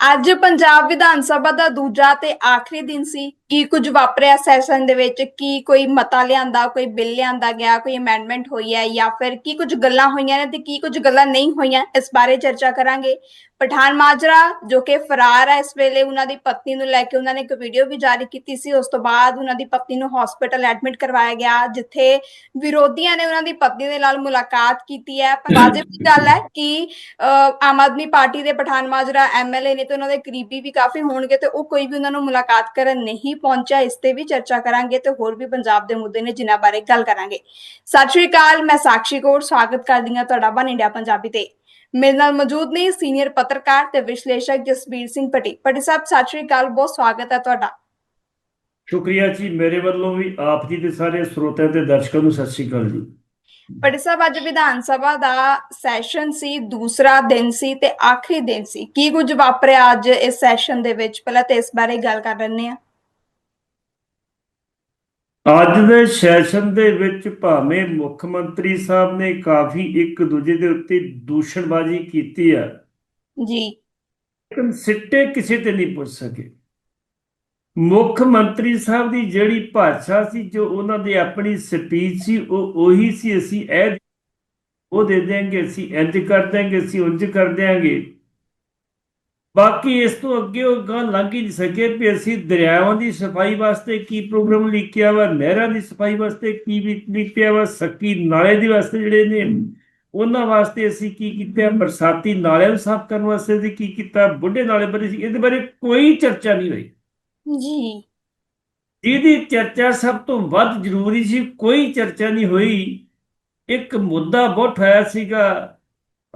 ਅੱਜ ਪੰਜਾਬ ਵਿਧਾਨ ਸਭਾ ਦਾ ਦੂਜਾ ਤੇ ਆਖਰੀ ਦਿਨ ਸੀ। ਕੀ ਕੁਝ ਵਾਪਰਿਆ ਸੈਸ਼ਨ ਦੇ ਵਿੱਚ? ਕੀ ਕੋਈ ਮਤਾ ਲਿਆਂਦਾ, ਕੋਈ ਬਿੱਲ ਲਿਆਂਦਾ ਗਿਆ, ਕੋਈ ਅਮੈਂਡਮੈਂਟ ਹੋਈ ਹੈ ਜਾਂ ਫਿਰ ਕੀ ਕੁਝ ਗੱਲਾਂ ਹੋਈਆਂ ਨੇ ਤੇ ਕੀ ਕੁਝ ਗੱਲਾਂ ਨਹੀਂ ਹੋਈਆਂ? ਇਸ ਬਾਰੇ ਚਰਚਾ ਕਰਾਂਗੇ। ਪਠਾਨ ਮਾਜਰਾ ਜੋ ਕਿ ਫਰਾਰ ਹੈ ਇਸ ਵੇਲੇ ਉਹਨਾਂ ਦੀ ਪਤਨੀ ਨੂੰ ਲੈ ਕੇ ਉਹਨਾਂ ਨੇ ਇੱਕ ਵੀਡੀਓ ਵੀ ਜਾਰੀ ਕੀਤੀ ਸੀ। ਉਸ ਤੋਂ ਬਾਅਦ ਉਹਨਾਂ ਦੀ ਪਤਨੀ ਨੂੰ ਹਸਪੀਟਲ ਐਡਮਿਟ ਕਰਵਾਇਆ ਗਿਆ ਜਿੱਥੇ ਵਿਰੋਧੀਆਂ ਨੇ ਉਹਨਾਂ ਦੀ ਪਤਨੀ ਦੇ ਨਾਲ ਮੁਲਾਕਾਤ ਕੀਤੀ ਹੈ। ਪਰ ਵਾਜਬ ਦੀ ਗੱਲ ਹੈ ਕਿ ਆਮ ਆਦਮੀ ਪਾਰਟੀ ਦੇ ਪਠਾਨ ਮਾਜਰਾ ਐਮਐਲਏ ਨੇ ਤੇ ਉਹਨਾਂ ਦੇ ਕਰੀਬੀ ਵੀ ਕਾਫੀ ਹੋਣਗੇ ਤੇ ਉਹ ਕੋਈ ਵੀ ਉਹਨਾਂ ਨੂੰ ਮੁਲਾਕਾਤ ਕਰਨ ਨਹੀਂ ਪਹੁੰਚਿਆ। ਇਸ ਤੇ ਵੀ ਚਰਚਾ ਕਰਾਂਗੇ ਤੇ ਹੋਰ ਵੀ ਪੰਜਾਬ ਦੇ ਮੁੱਦੇ ਨੇ ਜਿਨ੍ਹਾਂ ਬਾਰੇ ਗੱਲ ਕਰਾਂਗੇ। ਸਤਿ ਸ਼੍ਰੀ ਅਕਾਲ ਮੈਂ ਸਾਕਸ਼ੀ ਕੌਰ ਸਵਾਗਤ ਕਰਦੀ ਹਾਂ ਤੁਹਾਡਾ ਬਨ ਇੰਡੀਆ ਪੰਜਾਬੀ ਤੇ। ਮੇਰੇ ਨਾਲ ਮੌਜੂਦ ਨੇ ਸੀਨੀਅਰ ਪੱਤਰਕਾਰ ਤੇ ਵਿਸ਼ਲੇਸ਼ਕ ਜਸਬੀਰ ਸਿੰਘ ਪਟੀ ਪਟੀ ਸਾਹਿਬ ਸਤਿ ਸ਼੍ਰੀ ਅਕਾਲ ਬਹੁਤ ਸਵਾਗਤ ਹੈ ਤੁਹਾਡਾ। ਸ਼ੁਕਰੀਆ ਜੀ ਮੇਰੇ ਵੱਲੋਂ ਵੀ ਆਪ ਜੀ ਦੇ ਸਾਰੇ ਸਰੋਤਿਆਂ ਤੇ ਦਰਸ਼ਕਾਂ ਨੂੰ ਸਤਿ ਸ਼੍ਰੀ ਅਕਾਲ ਜੀ। ਪਟੀ ਸਾਹਿਬ ਅੱਜ ਵਿਧਾਨ ਸਭਾ ਦਾ ਸੈਸ਼ਨ ਸੀ ਦੂਸਰਾ ਦਿਨ ਸੀ ਤੇ ਆਖਰੀ ਦਿਨ ਸੀ। ਕੀ ਕੁਝ ਵਾਪਰਿਆ ਅੱਜ ਇਸ ਸੈਸ਼ਨ ਦੇ ਵਿੱਚ? ਪਹਿਲਾਂ ਤੇ ਇਸ ਬਾਰੇ ਗੱਲ ਕਰ ਲੈਂਦੇ ਹਾਂ। ਅੱਜ ਦੇ ਸੈਸ਼ਨ ਦੇ ਵਿੱਚ ਭਾਵੇਂ ਮੁੱਖ ਮੰਤਰੀ ਸਾਹਿਬ ਨੇ ਕਾਫੀ ਇੱਕ ਦੂਜੇ ਦੇ ਉੱਤੇ ਦੂਸ਼ਣਬਾਜ਼ੀ ਕੀਤੀ ਆ। ਜੀ। ਲੇਕਿਨ ਸਿੱਟੇ ਕਿਸੇ ਤੇ ਨਹੀਂ ਪੁੱਛ ਸਕੇ। ਮੁੱਖ ਮੰਤਰੀ ਸਾਹਿਬ ਦੀ ਜਿਹੜੀ ਭਾਸ਼ਾ ਸੀ ਜੋ ਉਹਨਾਂ ਦੀ ਆਪਣੀ ਸਪੀਚ ਸੀ ਉਹ ਉਹੀ ਸੀ। ਅਸੀਂ ਇਹ ਉਹ ਦੇ ਦੇਾਂਗੇ ਅਸੀਂ ਇੰਜ ਕਰ ਦਿਆਂਗੇ ਅਸੀਂ ਉਂਝ ਕਰ ਦਿਆਂਗੇ। ਬਾਕੀ ਇਸ ਤੋਂ ਅੱਗੇ ਉਹ ਗੱਲ ਲੰਘ ਹੀ ਨਹੀਂ ਸਕੇ ਵੀ ਅਸੀਂ ਦਰਿਆਵਾਂ ਦੀ ਸਫ਼ਾਈ ਵਾਸਤੇ ਕੀ ਪ੍ਰੋਗਰਾਮ ਲਿਖਿਆ ਵਾ ਨਹਿਰਾਂ ਦੀ ਸਫ਼ਾਈ ਵਾਸਤੇ ਕੀ ਵੀ ਲਿਖਿਆ ਵਾ ਸੱਕੀ ਨਾਲੇ ਦੇ ਵਾਸਤੇ ਜਿਹੜੇ ਨੇ ਉਹਨਾਂ ਵਾਸਤੇ ਅਸੀਂ ਕੀ ਕੀਤਾ ਬਰਸਾਤੀ ਨਾਲਿਆਂ ਨੂੰ ਸਾਫ਼ ਕਰਨ ਵਾਸਤੇ ਅਸੀਂ ਕੀ ਕੀਤਾ ਬੁੱਢੇ ਨਾਲੇ ਬਾਰੇ ਸੀ ਇਹਦੇ ਬਾਰੇ ਕੋਈ ਚਰਚਾ ਨਹੀਂ ਹੋਈ। ਜੀ। ਜਿਹਦੀ ਚਰਚਾ ਸਭ ਤੋਂ ਵੱਧ ਜ਼ਰੂਰੀ ਸੀ ਕੋਈ ਚਰਚਾ ਨਹੀਂ ਹੋਈ। ਇੱਕ ਮੁੱਦਾ ਬਹੁਤ ਹੋਇਆ ਸੀਗਾ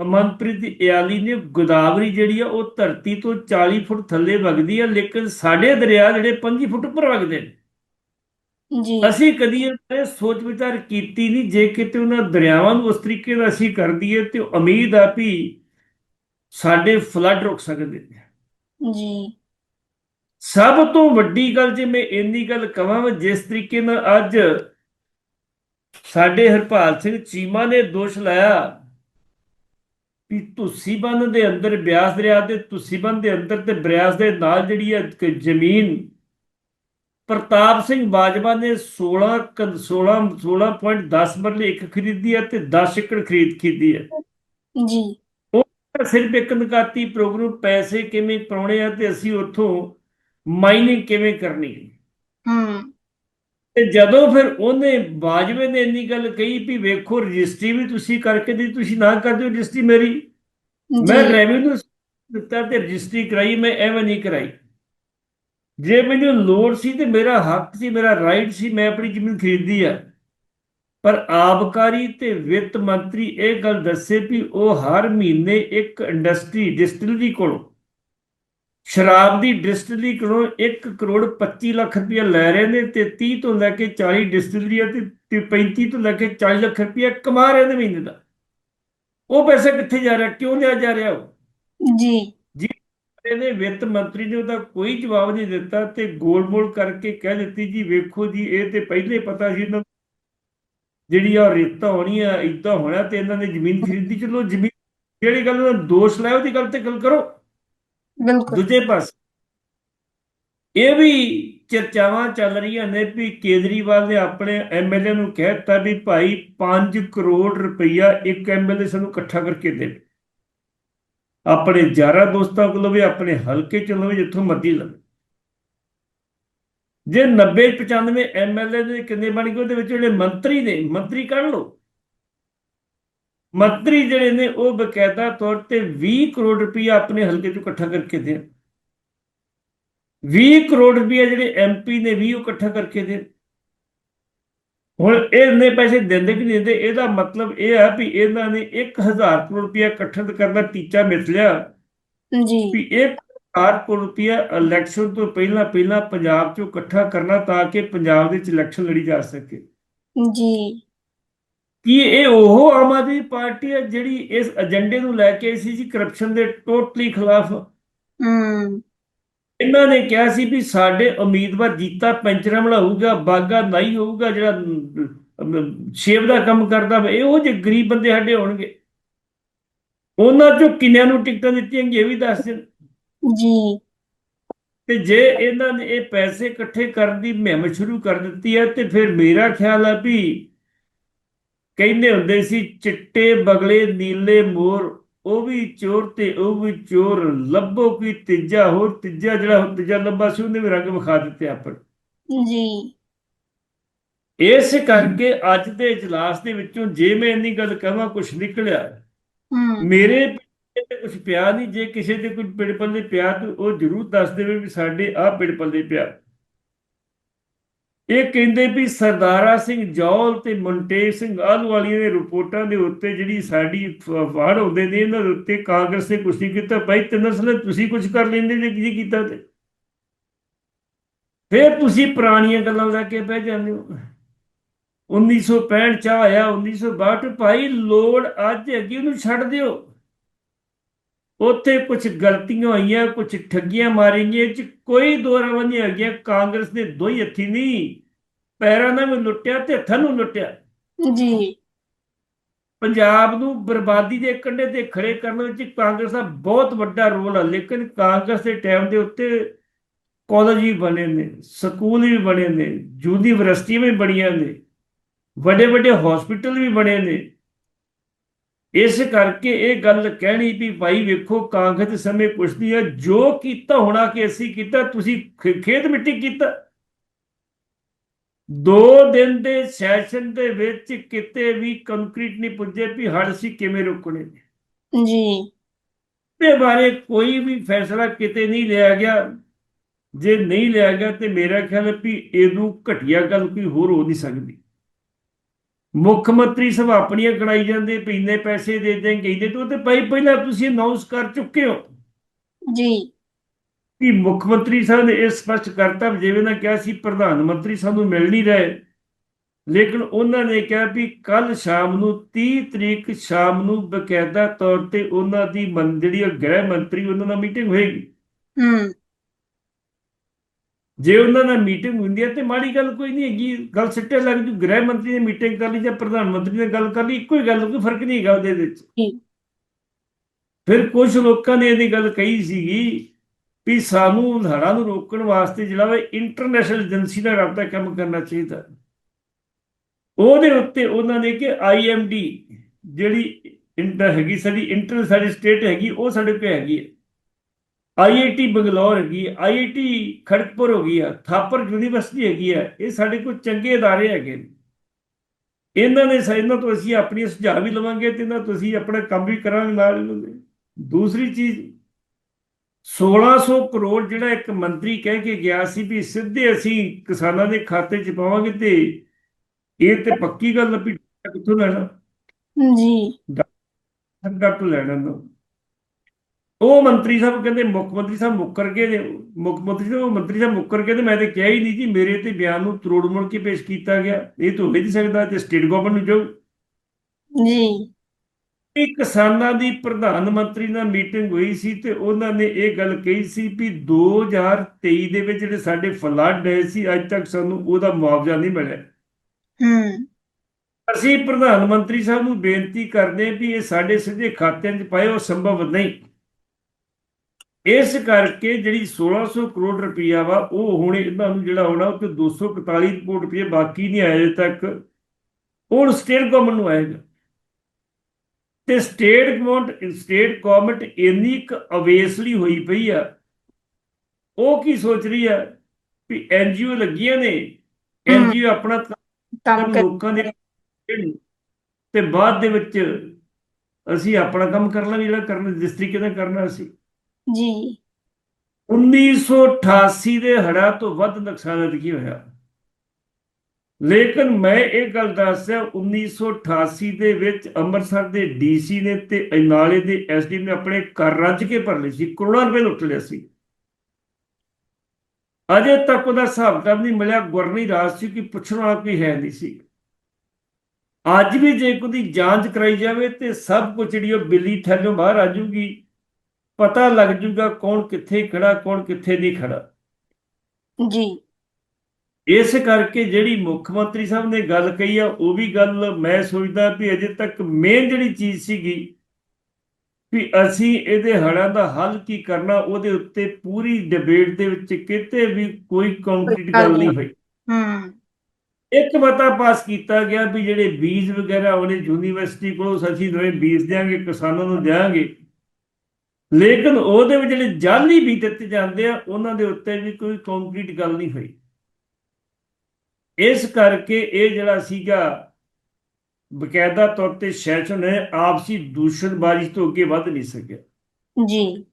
ਮਨਪ੍ਰੀਤ ਇਆਲੀ ਨੇ ਗੋਦਾਵਰੀ ਜਿਹੜੀ ਆ ਉਹ ਧਰਤੀ ਤੋਂ 40 ਫੁੱਟ ਥੱਲੇ ਵਗਦੀ ਆ ਲੇਕਿਨ ਸਾਡੇ ਦਰਿਆ ਜਿਹੜੇ 25 ਫੁੱਟ ਉੱਪਰ ਵਗਦੇ ਨੇ। ਜੀ। ਅਸੀਂ ਕਦੀ ਇਹ ਸੋਚ ਵਿਚਾਰ ਕੀਤੀ ਨਹੀਂ ਜੇ ਕਿਤੇ ਉਹਨਾਂ ਦਰਿਆਵਾਂ ਨੂੰ ਉਸ ਤਰੀਕੇ ਨਾਲ ਅਸੀਂ ਕਰ ਦਈਏ ਤੇ ਉਮੀਦ ਆ ਵੀ ਸਾਡੇ ਫਲੱਡ ਰੁਕ ਸਕਦੇ ਨੇ। ਜੀ। ਸਭ ਤੋਂ ਵੱਡੀ ਗੱਲ ਜੇ ਮੈਂ ਇੰਨੀ ਗੱਲ ਕਵਾਂ ਵਾ ਜਿਸ ਤਰੀਕੇ ਨਾਲ ਅੱਜ ਸਾਡੇ ਹਰਪਾਲ ਸਿੰਘ ਚੀਮਾ ਨੇ ਦੋਸ਼ ਲਾਇਆ ਵੀ ਤੁਸੀਂ ਬੰਨ ਦੇ ਅੰਦਰ ਬਿਆਸ ਦਰਿਆ ਦੇ ਤੁਸੀਂ ਬੰਨ ਦੇ ਅੰਦਰ ਤੇ ਬਿਆਸ ਦੇ ਨਾਲ ਜਿਹੜੀ ਹੈ ਜ਼ਮੀਨ ਪ੍ਰਤਾਪ ਸਿੰਘ ਬਾਜਵਾ ਨੇ 16 ਕ- 16 16.10 ਮਰਲੇ ਇੱਕ ਖਰੀਦੀ ਹੈ ਤੇ 10 ਏਕੜ ਖਰੀਦ ਕੀਤੀ ਹੈ। ਜੀ। ਸਿਰਫ ਇੱਕ ਨਕਾਤੀ ਪ੍ਰੋਗਰਾਮ ਪੈਸੇ ਕਿਵੇਂ ਪਾਉਣੇ ਆ ਤੇ ਅਸੀਂ ਉੱਥੋਂ ਮਾਈਨਿੰਗ ਕਿਵੇਂ ਕਰਨੀ ਹੈ। ਹੂੰ। ਤੇ ਜਦੋਂ ਫਿਰ ਉਹਨੇ ਬਾਜਵੇ ਨੇ ਇੰਨੀ ਗੱਲ ਕਹੀ ਵੀ ਵੇਖੋ ਰਜਿਸਟਰੀ ਵੀ ਤੁਸੀਂ ਕਰਕੇ ਦੀ ਤੁਸੀਂ ਨਾ ਕਰਦੇ ਹੋ ਰਜਿਸਟਰੀ ਮੇਰੀ। ਮੈਂ ਰੈਵਨਿਊ ਦਿੱਤਾ ਤੇ ਰਜਿਸਟਰੀ ਕਰਾਈ ਮੈਂ ਐਵੇਂ ਨਹੀਂ ਕਰਾਈ। ਜੇ ਮੈਨੂੰ ਲੋੜ ਸੀ ਤੇ ਮੇਰਾ ਹੱਕ ਸੀ ਮੇਰਾ ਰਾਈਟ ਸੀ ਮੈਂ ਆਪਣੀ ਜ਼ਮੀਨ ਖਰੀਦੀ ਆ। ਪਰ ਆਬਕਾਰੀ ਤੇ ਵਿੱਤ ਮੰਤਰੀ ਇਹ ਗੱਲ ਦੱਸੇ ਵੀ ਉਹ ਹਰ ਮਹੀਨੇ ਇੱਕ ਇੰਡਸਟਰੀ ਡਿਸਟਿਲਰੀ ਕੋਲੋਂ ਸ਼ਰਾਬ ਦੀ ਡਿਸਟਿਲਰੀ ਕੋਲੋਂ 1 ਕਰੋੜ 25 ਲੱਖ ਰੁਪਇਆ ਲੈ ਰਹੇ ਨੇ ਤੇ 30 ਤੋਂ ਲੈ ਕੇ 40 ਡਿਸਟਿਲਰੀਆਂ ਤੇ ਤੇ 35 ਤੋਂ ਲੈ ਕੇ 40 ਲੱਖ ਰੁਪਇਆ ਕਮਾ ਰਹੇ ਨੇ ਮਹੀਨੇ ਦਾ। ਉਹ ਪੈਸਾ ਕਿੱਥੇ ਜਾ ਰਿਹਾ? ਕਿਉਂ ਲਿਆ ਜਾ ਰਿਹਾ ਉਹ? ਜੀ। ਇਹਨੇ ਵਿੱਤ ਮੰਤਰੀ ਨੇ ਉਹਦਾ ਕੋਈ ਜਵਾਬ ਨਹੀਂ ਦਿੱਤਾ ਤੇ ਗੋਲ-ਮੋਲ ਕਰਕੇ ਕਹਿ ਦਿੱਤੀ ਜੀ ਵੇਖੋ ਜੀ ਇਹ ਤੇ ਪਹਿਲੇ ਪਤਾ ਸੀ ਇਹਨਾਂ ਜਿਹੜੀ ਆ ਰੇਤਾ ਹੋਣੀ ਆ ਇਦਾਂ ਹੋਣਾ ਤੇ ਇਹਨਾਂ ਨੇ ਜ਼ਮੀਨ ਖਰੀਦੀ। ਚਲੋ ਜ਼ਮੀਨ ਜਿਹੜੀ ਗੱਲ ਉਹਨਾਂ ਦੋਸ਼ ਲਾਇਆ ਉਹਦੀ ਗੱਲ ਤੇ ਗੱਲ ਕਰੋ। ਬਿਲਕੁਲ। ਦੂਜੇ ਪਾਸੇ, ਇਹ ਵੀ ਚਰਚਾਵਾਂ ਚੱਲ ਰਹੀਆਂ ਨੇ ਵੀ ਕੇਜਰੀਵਾਲ ਨੇ ਆਪਣੇ ਐਮਐਲਏ ਨੂੰ ਕਹਿ ਦਿੱਤਾ ਵੀ ਭਾਈ 5 ਕਰੋੜ ਰੁਪਈਆ ਇੱਕ ਐਮਐਲਏ ਸਾਨੂੰ ਇਕੱਠਾ ਕਰਕੇ ਦੇ। ਆਪਣੇ ਯਾਰਾਂ ਦੋਸਤਾਂ ਕੋਲ ਵੀ, ਆਪਣੇ ਹਲਕੇ ਚ ਲਵੇ ਜਿੱਥੋਂ ਮਰਜ਼ੀ ਲਵੇ ਜੇ 90 95 ਐਮਐਲਏ ਦੇ ਕਿੰਨੇ ਬਣ ਗਏ, ਉਹਦੇ ਵਿੱਚ ਜਿਹੜੇ ਮੰਤਰੀ ਨੇ, ਮੰਤਰੀ ਕੱਢ ਲਓ। ਮੰਤਰੀ ਜਿਹੜੇ ਨੇ ਉਹ ਬਕਾਇਦਾ ਤੌਰ ਤੇ 20 ਕਰੋੜ ਰੁਪਈਆ ਆਪਣੇ ਹਲਕੇ ਚੋਂ ਇਕੱਠਾ ਕਰਕੇ ਦੇਣ। 20 ਕਰੋੜ ਰੁਪਈਆ ਜਿਹੜੇ ਐਮਪੀ ਨੇ 20 ਉਹ ਇਕੱਠਾ ਕਰਕੇ ਦੇਣ। ਹੁਣ ਇਹ ਇੰਨੇ ਪੈਸੇ ਦਿੰਦੇ ਕਿ ਨਹੀਂ ਦਿੰਦੇ ਇਹਦਾ ਮਤਲਬ ਇਹ ਹੈ ਵੀ ਇਹਨਾਂ ਨੇ 1000 ਕਰੋੜ ਰੁਪਈਆ ਇਕੱਠਾ ਕਰਨ ਦਾ ਟੀਚਾ ਮਿਥ ਲਿਆ। ਜੀ। ਵੀ 1000 ਕਰੋੜ ਰੁਪਈਆ ਇਲੈਕਸ਼ਨ ਤੋਂ ਪਹਿਲਾਂ ਪਹਿਲਾਂ ਪੰਜਾਬ ਚੋਂ ਇਕੱਠਾ ਕਰਨਾ ਤਾਂ ਕਿ ਪੰਜਾਬ ਦੇ ਵਿੱਚ ਇਲੈਕਸ਼ਨ ਲੜੀ ਜਾ ਸਕੇ। ਜੀ। ਕੀ ਇਹ ਉਹ ਆਮ ਆਦਮੀ ਪਾਰਟੀ ਹੈ ਜਿਹੜੀ ਇਸ ਏਜੰਡੇ ਨੂੰ ਲੈ ਕੇ ਆਈ ਸੀ ਜੀ ਕਰਪਸ਼ਨ ਦੇ ਟੋਟਲੀ ਖਿਲਾਫ। ਹੂੰ। ਇਹਨਾਂ ਨੇ ਕਿਹਾ ਸੀ ਵੀ ਸਾਡੇ ਉਮੀਦਵਾਰ ਜੀਤਾ ਪੈਂਚਰਾਂ ਵਾਲਾ ਹੋਊਗਾ ਬਾਗਾ ਨਾਈ ਹੋਊਗਾ ਜਿਹੜਾ ਸ਼ੇਵ ਦਾ ਕੰਮ ਕਰਦਾ ਵਾ ਇਹੋ ਜਿਹੇ ਗਰੀਬ ਬੰਦੇ ਸਾਡੇ ਹੋਣਗੇ। ਉਹਨਾਂ ਚੋਂ ਕਿੰਨਿਆਂ ਨੂੰ ਟਿਕਟਾਂ ਦਿੱਤੀਆਂ ਗਈਆਂ ਇਹ ਵੀ ਦੱਸ ਦੇਣ ਜੀ। ਤੇ ਜੇ ਇਹਨਾਂ ਨੇ ਇਹ ਪੈਸੇ ਇਕੱਠੇ ਕਰਨ ਦੀ ਮੁਹਿੰਮ ਸ਼ੁਰੂ ਕਰ ਦਿੱਤੀ ਹੈ ਤੇ ਫਿਰ ਮੇਰਾ ਖਿਆਲ ਹੈ ਵੀ ਕਹਿੰਦੇ ਹੁੰਦੇ ਸੀ ਚਿੱਟੇ ਬਗਲੇ ਨੀਲੇ ਮੋਰ ਉਹ ਵੀ ਚੋਰ ਤੇ ਉਹ ਵੀ ਚੋਰ ਲੱਭੋ ਕੋਈ ਤੀਜਾ ਹੋਰ ਤੀਜਾ ਜਿਹੜਾ ਤੀਜਾ ਲੱਭਾ ਸੀ ਉਹਨੇ ਵੀ ਰੰਗ ਵਿਖਾ ਦਿੱਤੇ ਆਪਣ ਜੀ। ਇਸ ਕਰਕੇ ਅੱਜ ਦੇ ਇਜਲਾਸ ਦੇ ਵਿੱਚੋਂ ਜੇ ਮੈਂ ਇੰਨੀ ਗੱਲ ਕਹਾਂ ਕੁਝ ਨਿਕਲਿਆ। ਮੇਰੇ ਤੇ ਕੁਝ ਪਿਆ ਨਹੀਂ ਜੇ ਕਿਸੇ ਦੇ ਕੋਈ ਪਿੰਡ ਪੱਲੇ ਪਿਆ ਤਾਂ ਉਹ ਜ਼ਰੂਰ ਦੱਸ ਦੇਵੇ ਵੀ ਸਾਡੇ ਆਹ ਪਿੰਡ ਪੱਲੇ ਪਿਆ। ਇਹ ਕਹਿੰਦੇ ਵੀ ਸਰਦਾਰਾ ਸਿੰਘ ਜੌਲ ਤੇ ਮਨਟੇਜ ਸਿੰਘ ਆਹਲੂਵਾਲੀਆ ਦੇ ਰਿਪੋਰਟਾਂ ਦੇ ਉੱਤੇ ਜਿਹੜੀ ਸਾਡੀ ਵਾੜ ਹੁੰਦੇ ਨੇ, ਇਹਨਾਂ ਦੇ ਉੱਤੇ ਕਾਂਗਰਸ ਨੇ ਕੁਛ ਨਹੀਂ ਕੀਤਾ। ਭਾਈ ਤਿੰਨ ਤੁਸੀਂ ਕੁਝ ਕਰ ਲੈਂਦੇ ਜੇ ਕੀ ਕੀਤਾ ਤੇ? ਫੇਰ ਤੁਸੀਂ ਪੁਰਾਣੀਆਂ ਗੱਲਾਂ ਲੈ ਕੇ ਬਹਿ ਜਾਂਦੇ ਹੋ। 1965 ਚ ਆਇਆ 1962 ਭਾਈ ਲੋੜ ਅੱਜ ਹੈਗੀ, ਉਹਨੂੰ ਛੱਡ ਦਿਓ। ਉੱਥੇ ਕੁਝ ਗਲਤੀਆਂ ਹੋਈਆਂ ਕੁਝ ਠੱਗੀਆਂ ਮਾਰੀਆਂ ਚ ਕੋਈ ਦੋ ਰਾਵਾਂ ਨਹੀਂ ਹੈਗੀਆਂ ਕਾਂਗਰਸ ਨੇ ਦੋ ਹੀ ਹੱਥੀ ਨਹੀਂ ਪੈਰਾਂ ਨਾਲ ਵੀ ਲੁੱਟਿਆ ਤੇ ਹੱਥਾਂ ਨੂੰ ਲੁੱਟਿਆ। ਜੀ। ਪੰਜਾਬ ਨੂੰ ਬਰਬਾਦੀ ਦੇ ਕੰਢੇ ਤੇ ਖੜੇ ਕਰਨ ਵਿੱਚ ਕਾਂਗਰਸ ਦਾ ਬਹੁਤ ਵੱਡਾ ਰੋਲ ਹੈ ਲੇਕਿਨ ਕਾਂਗਰਸ ਦੇ ਟਾਈਮ ਦੇ ਉੱਤੇ ਕਾਲਜ ਵੀ ਬਣੇ ਨੇ ਸਕੂਲ ਵੀ ਬਣੇ ਨੇ ਯੂਨੀਵਰਸਿਟੀਆਂ ਵੀ ਬਣੀਆਂ ਨੇ ਵੱਡੇ ਵੱਡੇ ਹਸਪੀਟਲ ਵੀ ਬਣੇ ਨੇ ਇਸ ਕਰਕੇ ਇਹ ਗੱਲ ਕਹਿਣੀ ਵੀ ਭਾਈ ਵੇਖੋ ਕਾਂਗਰਸ ਸਮੇਂ ਨਹੀਂ ਹੈ ਜੋ ਕੀਤਾ ਹੋਣਾ ਕਿ ਅਸੀਂ ਕੀਤਾ ਤੁਸੀਂ ਖੇਤ ਮਿੱਟੀ ਕੀਤਾ। ਦੋ ਦਿਨ ਦੇ ਸੈਸ਼ਨ ਦੇ ਵਿੱਚ ਕਿਤੇ ਵੀ ਕੰਕਰੀਟ ਨਹੀਂ ਪੁੱਜੇ ਵੀ ਹੜ ਸੀ ਕਿਵੇਂ ਰੋਕਣੇ ਨੇ। ਜੀ। ਦੇ ਬਾਰੇ ਕੋਈ ਵੀ ਫੈਸਲਾ ਕਿਤੇ ਨਹੀਂ ਲਿਆ ਗਿਆ। ਜੇ ਨਹੀਂ ਲਿਆ ਗਿਆ ਤੇ ਮੇਰਾ ਖਿਆਲ ਹੈ ਵੀ ਇਹਨੂੰ ਘਟੀਆ ਗੱਲ ਕੋਈ ਹੋਰ ਹੋ ਨਹੀਂ ਸਕਦੀ। ਮੁੱਖ ਮੰਤਰੀ ਸਭ ਆਪਣੀਆਂ ਗਣਾਈ ਜਾਂਦੇ ਇੰਨੇ ਪੈਸੇ ਦੇ ਦੇ ਕਹਿੰਦੇ ਤੂੰ ਤੇ ਭਾਈ ਪਹਿਲਾਂ ਤੁਸੀਂ ਅਨਾਉਂਸ ਕਰ ਚੁੱਕੇ ਹੋ। ਜੀ। ਕਿ ਮੁੱਖ ਮੰਤਰੀ ਸਾਹਿਬ ਨੇ ਇਹ ਸਪਸ਼ਟ ਕਰਤਾ ਜਿਵੇਂ ਨਾ ਕਿਹਾ ਸੀ ਪ੍ਰਧਾਨ ਮੰਤਰੀ ਸਾਨੂੰ ਮਿਲ ਨਹੀਂ ਰਹੇ। ਲੇਕਿਨ ਉਹਨਾਂ ਨੇ ਕਿਹਾ ਵੀ ਕੱਲ ਸ਼ਾਮ ਨੂੰ 30 ਤਰੀਕ ਸ਼ਾਮ ਨੂੰ ਬਕਾਇਦਾ ਤੌਰ ਤੇ ਉਹਨਾਂ ਦੀ ਮੰ- ਜਿਹੜੀ ਉਹ ਗ੍ਰਹਿ ਮੰਤਰੀ ਉਹਨਾਂ ਨਾਲ ਮੀਟਿੰਗ ਹੋਏਗੀ। ਹੂੰ। ਜੇ ਉਹਨਾਂ ਨਾਲ ਮੀਟਿੰਗ ਹੁੰਦੀ ਹੈ ਤੇ ਮਾੜੀ ਗੱਲ ਕੋਈ ਨਹੀਂ ਹੈਗੀ ਗੱਲ ਸਿੱਟੇ ਲੱਗ ਜੂ ਗ੍ਰਹਿ ਮੰਤਰੀ ਨੇ ਮੀਟਿੰਗ ਕਰ ਲਈ ਜਾਂ ਪ੍ਰਧਾਨ ਮੰਤਰੀ ਨੇ ਗੱਲ ਕਰ ਲਈ ਇੱਕੋ ਹੀ ਗੱਲ ਕੋਈ ਫ਼ਰਕ ਨਹੀਂ ਹੈਗਾ ਉਹਦੇ ਵਿੱਚ। ਫਿਰ ਕੁਝ ਲੋਕਾਂ ਨੇ ਇਹਦੀ ਗੱਲ ਕਹੀ ਸੀਗੀ ਵੀ ਸਾਨੂੰ ਹੜਾਂ ਨੂੰ ਰੋਕਣ ਵਾਸਤੇ ਜਿਹੜਾ ਵਾ ਇੰਟਰਨੈਸ਼ਨਲ ਏਜੰਸੀ ਨਾਲ ਰਾਬਤਾ ਕੰਮ ਕਰਨਾ ਚਾਹੀਦਾ। ਉਹਦੇ ਉੱਤੇ ਉਹਨਾਂ ਨੇ ਕਿ ਆਈਐਮਡੀ ਜਿਹੜੀ ਇੰਟਰ ਹੈਗੀ ਸਾਡੀ ਇੰਟਰ ਸਾਡੀ ਸਟੇਟ ਹੈਗੀ ਉਹ ਸਾਡੇ ਕੋਲ ਹੈਗੀ ਹੈ। ਆਈਆਈਟੀ ਬੰਗਲੌਰ ਹੈਗੀ ਹੈ ਆਈਆਈਟੀ ਖੜਗਪੁਰ ਹੋ ਗਈ ਆ ਥਾਪਰ ਯੂਨੀਵਰਸਿਟੀ ਹੈਗੀ ਆ ਇਹ ਸਾਡੇ ਕੋਲ ਚੰਗੇ ادارے ਹੈਗੇ ਨੇ ਇਹਨਾਂ ਨੇ ਸਾ- ਇਹਨਾਂ ਤੋਂ ਅਸੀਂ ਆਪਣੀ ਸੁਝਾਅ ਵੀ ਲਵਾਂਗੇ ਤੇ ਇਹਨਾਂ ਤੋਂ ਅਸੀਂ ਆਪਣਾ ਕੰਮ ਵੀ ਕਰਾਂਗੇ ਨਾਲ ਇਹਨਾਂ ਦੇ ਦੂਸਰੀ ਚੀਜ਼ 1600 ਕਰੋੜ ਜਿਹੜਾ ਇੱਕ ਮੰਤਰੀ ਕਹਿ ਕੇ ਗਿਆ ਸੀ ਵੀ ਸਿੱਧੇ ਅਸੀਂ ਕਿਸਾਨਾਂ ਦੇ ਖਾਤੇ 'ਚ ਪਾਵਾਂਗੇ ਤੇ ਇਹ ਤੇ ਪੱਕੀ ਗੱਲ ਆ ਵੀ ਕਿੱਥੋਂ ਲੈਣਾ ਜੀ ਠੰਡਾ ਤੋਂ ਲੈਣਾ ਨਾ ਉਹ ਮੰਤਰੀ ਸਾਹਿਬ ਕਹਿੰਦੇ ਮੁੱਖ ਮੰਤਰੀ ਸਾਹਿਬ ਮੁੱਕਰ ਗਏ ਮੁੱਖ ਮੰਤਰੀ ਸਾਹਿਬ ਉਹ ਮੰਤਰੀ ਸਾਹਿਬ ਮੁੱਕਰ ਗਏ ਤੇ ਮੈਂ ਤੇ ਕਿਹਾ ਹੀ ਨਹੀਂ ਜੀ ਮੇਰੇ ਤੇ ਬਿਆਨ ਨੂੰ ਤਰੋੜ ਮੁੜ ਕੇ ਪੇਸ਼ ਕੀਤਾ ਗਿਆ। ਇਹ ਤਾਂ ਹੋ ਨਹੀਂ ਸਕਦਾ ਤੇ ਸਟੇਟ ਗਵਰਨਮੈਂਟ ਨੂੰ ਜਾਓ ਜੀ। ਇਹ ਕਿਸਾਨਾਂ ਦੀ ਪ੍ਰਧਾਨ ਮੰਤਰੀ ਨਾਲ ਮੀਟਿੰਗ ਹੋਈ ਸੀ ਤੇ ਉਹਨਾਂ ਨੇ ਇਹ ਗੱਲ ਕਹੀ ਸੀ ਵੀ 2023 ਦੇ ਵਿੱਚ ਜਿਹੜੇ ਸਾਡੇ ਫਲੱਡ ਆਏ ਸੀ ਅੱਜ ਤੱਕ ਸਾਨੂੰ ਉਹਦਾ ਮੁਆਵਜ਼ਾ ਨਹੀਂ ਮਿਲਿਆ। ਹੂੰ। ਅਸੀਂ ਪ੍ਰਧਾਨ ਮੰਤਰੀ ਸਾਹਿਬ ਨੂੰ ਬੇਨਤੀ ਕਰਦੇ ਵੀ ਇਹ ਸਾਡੇ ਸਿੱਧੇ ਖਾਤਿਆਂ 'ਚ ਪਾਏ ਉਹ ਸੰਭਵ ਨਹੀਂ। ਇਸ ਕਰਕੇ ਜਿਹੜੀ 1600 ਕਰੋੜ ਰੁਪਈਆ ਵਾ ਉਹ ਹੁਣ ਇਹਨਾਂ ਨੂੰ ਜਿਹੜਾ ਹੋਣਾ ਉਹ ਤੇ 241 ਕਰੋੜ ਰੁਪਏ ਬਾਕੀ ਨਹੀਂ ਆਏ ਅਜੇ ਤੱਕ। ਉਹ ਸਟੇਟ ਗਵਰਨਮੈਂਟ ਨੂੰ ਆਏਗਾ। ਤੇ ਸਟੇਟ ਗਵਰਨਮੈਂਟ ਸਟੇਟ ਗਵਰਨਮੈਂਟ ਇੰਨੀ ਕੁ ਅਵੇਸਲੀ ਹੋਈ ਪਈ ਆ। ਉਹ ਕੀ ਸੋਚ ਰਹੀ ਆ ਵੀ ਐਨਜੀਓ ਲੱਗੀਆਂ ਨੇ। ਐਨਜੀਓ ਆਪਣਾ ਕੰਮ ਲੋਕਾਂ ਦੇ ਤੇ ਬਾਅਦ ਦੇ ਵਿੱਚ ਅਸੀਂ ਆਪਣਾ ਕੰਮ ਕਰ ਲਾਂਗੇ ਜਿਹੜਾ ਕਰਨਾ ਜਿਸ ਤਰੀਕੇ ਨਾਲ ਕਰਨਾ ਸੀ ਜੀ। 1988 ਦੇ ਹੜ੍ਹਾਂ ਤੋਂ ਵੱਧ ਨੁਕਸਾਨ ਕੀ ਹੋਇਆ? ਲੇਕਿਨ ਮੈਂ ਇਹ ਗੱਲ ਦੱਸਿਆ 1988 ਦੇ ਵਿੱਚ ਅੰਮ੍ਰਿਤਸਰ ਦੇ ਡੀਸੀ ਨੇ ਤੇ ਅਜਨਾਲੇ ਦੇ ਐਸਡੀ ਨੇ ਆਪਣੇ ਘਰ ਰੱਜ ਕੇ ਭਰ ਲਏ ਸੀ, ਕਰੋੜਾਂ ਰੁਪਏ ਲੁੱਟ ਲਿਆ ਸੀ। ਅਜੇ ਤੱਕ ਉਹਦਾ ਹਿਸਾਬ ਕਿਤਾਬ ਨਹੀਂ ਮਿਲਿਆ, ਗੁਰਨੀ ਰਾਜ ਸੀ ਕਿ ਪੁੱਛਣ ਵਾਲਾ ਕੋਈ ਹੈ ਨਹੀਂ ਸੀ। ਅੱਜ ਵੀ ਜੇ ਕੋਈ ਦੀ ਜਾਂਚ ਕਰਾਈ ਜਾਵੇ ਤੇ ਸਭ ਕੁਝ ਜਿਹੜੀ ਉਹ ਬਿੱਲੀ ਥੱਲੋਂ ਬਾਹਰ ਆ ਜਾਊਗੀ। ਪਤਾ ਲੱਗ ਜੂਗਾ ਕੌਣ ਕਿੱਥੇ ਖੜਾ ਕੌਣ ਕਿੱਥੇ ਨਹੀਂ ਖੜਾ। ਜੀ। ਇਸ ਕਰਕੇ ਜਿਹੜੀ ਮੁੱਖ ਮੰਤਰੀ ਸਾਹਿਬ ਨੇ ਗੱਲ ਕਹੀ ਆ ਉਹ ਵੀ ਗੱਲ ਮੈਂ ਸੋਚਦਾ ਵੀ ਅਜੇ ਤੱਕ ਮੇਨ ਜਿਹੜੀ ਚੀਜ਼ ਸੀਗੀ ਵੀ ਅਸੀਂ ਇਹਦੇ ਹੜ੍ਹਾਂ ਦਾ ਹੱਲ ਕੀ ਕਰਨਾ ਉਹਦੇ ਉੱਤੇ ਪੂਰੀ ਡਿਬੇਟ ਦੇ ਵਿੱਚ ਕਿਤੇ ਵੀ ਕੋਈ ਕੰਕਰੀਟ ਗੱਲ ਨਹੀਂ ਹੋਈ। ਹੂੰ। ਇੱਕ ਮਤਾ ਪਾਸ ਕੀਤਾ ਗਿਆ ਵੀ ਜਿਹੜੇ ਬੀਜ ਵਗੈਰਾ ਉਹਨੇ ਯੂਨੀਵਰਸਿਟੀ ਕੋਲੋਂ ਅਸੀਂ ਨਵੇਂ ਬੀਜ ਦਿਆਂਗੇ ਕਿਸਾਨਾਂ ਨੂੰ ਦਿਆਂਗੇ। ਲੇਕਿਨ ਉਹਦੇ ਵਿੱਚ ਜਿਹੜੇ ਜਾਲੀ ਵੀ ਦਿੱਤੇ ਜਾਂਦੇ ਆ ਉਹਨਾਂ ਦੇ ਉੱਤੇ ਵੀ ਕੋਈ ਕੰਕਰੀਟ ਗੱਲ ਨਹੀਂ ਹੋਈ। ਇਸ ਕਰਕੇ ਇਹ ਜਿਹੜਾ ਸੀਗਾ ਬਕਾਇਦਾ ਤੌਰ ਤੇ ਸੈਸ਼ਨ ਹੈ ਆਪਸੀ ਦੂਸ਼ਣਬਾਜ਼ੀ ਤੋਂ ਅੱਗੇ ਵੱਧ ਨਹੀਂ ਸਕਿਆ। ਜੀ।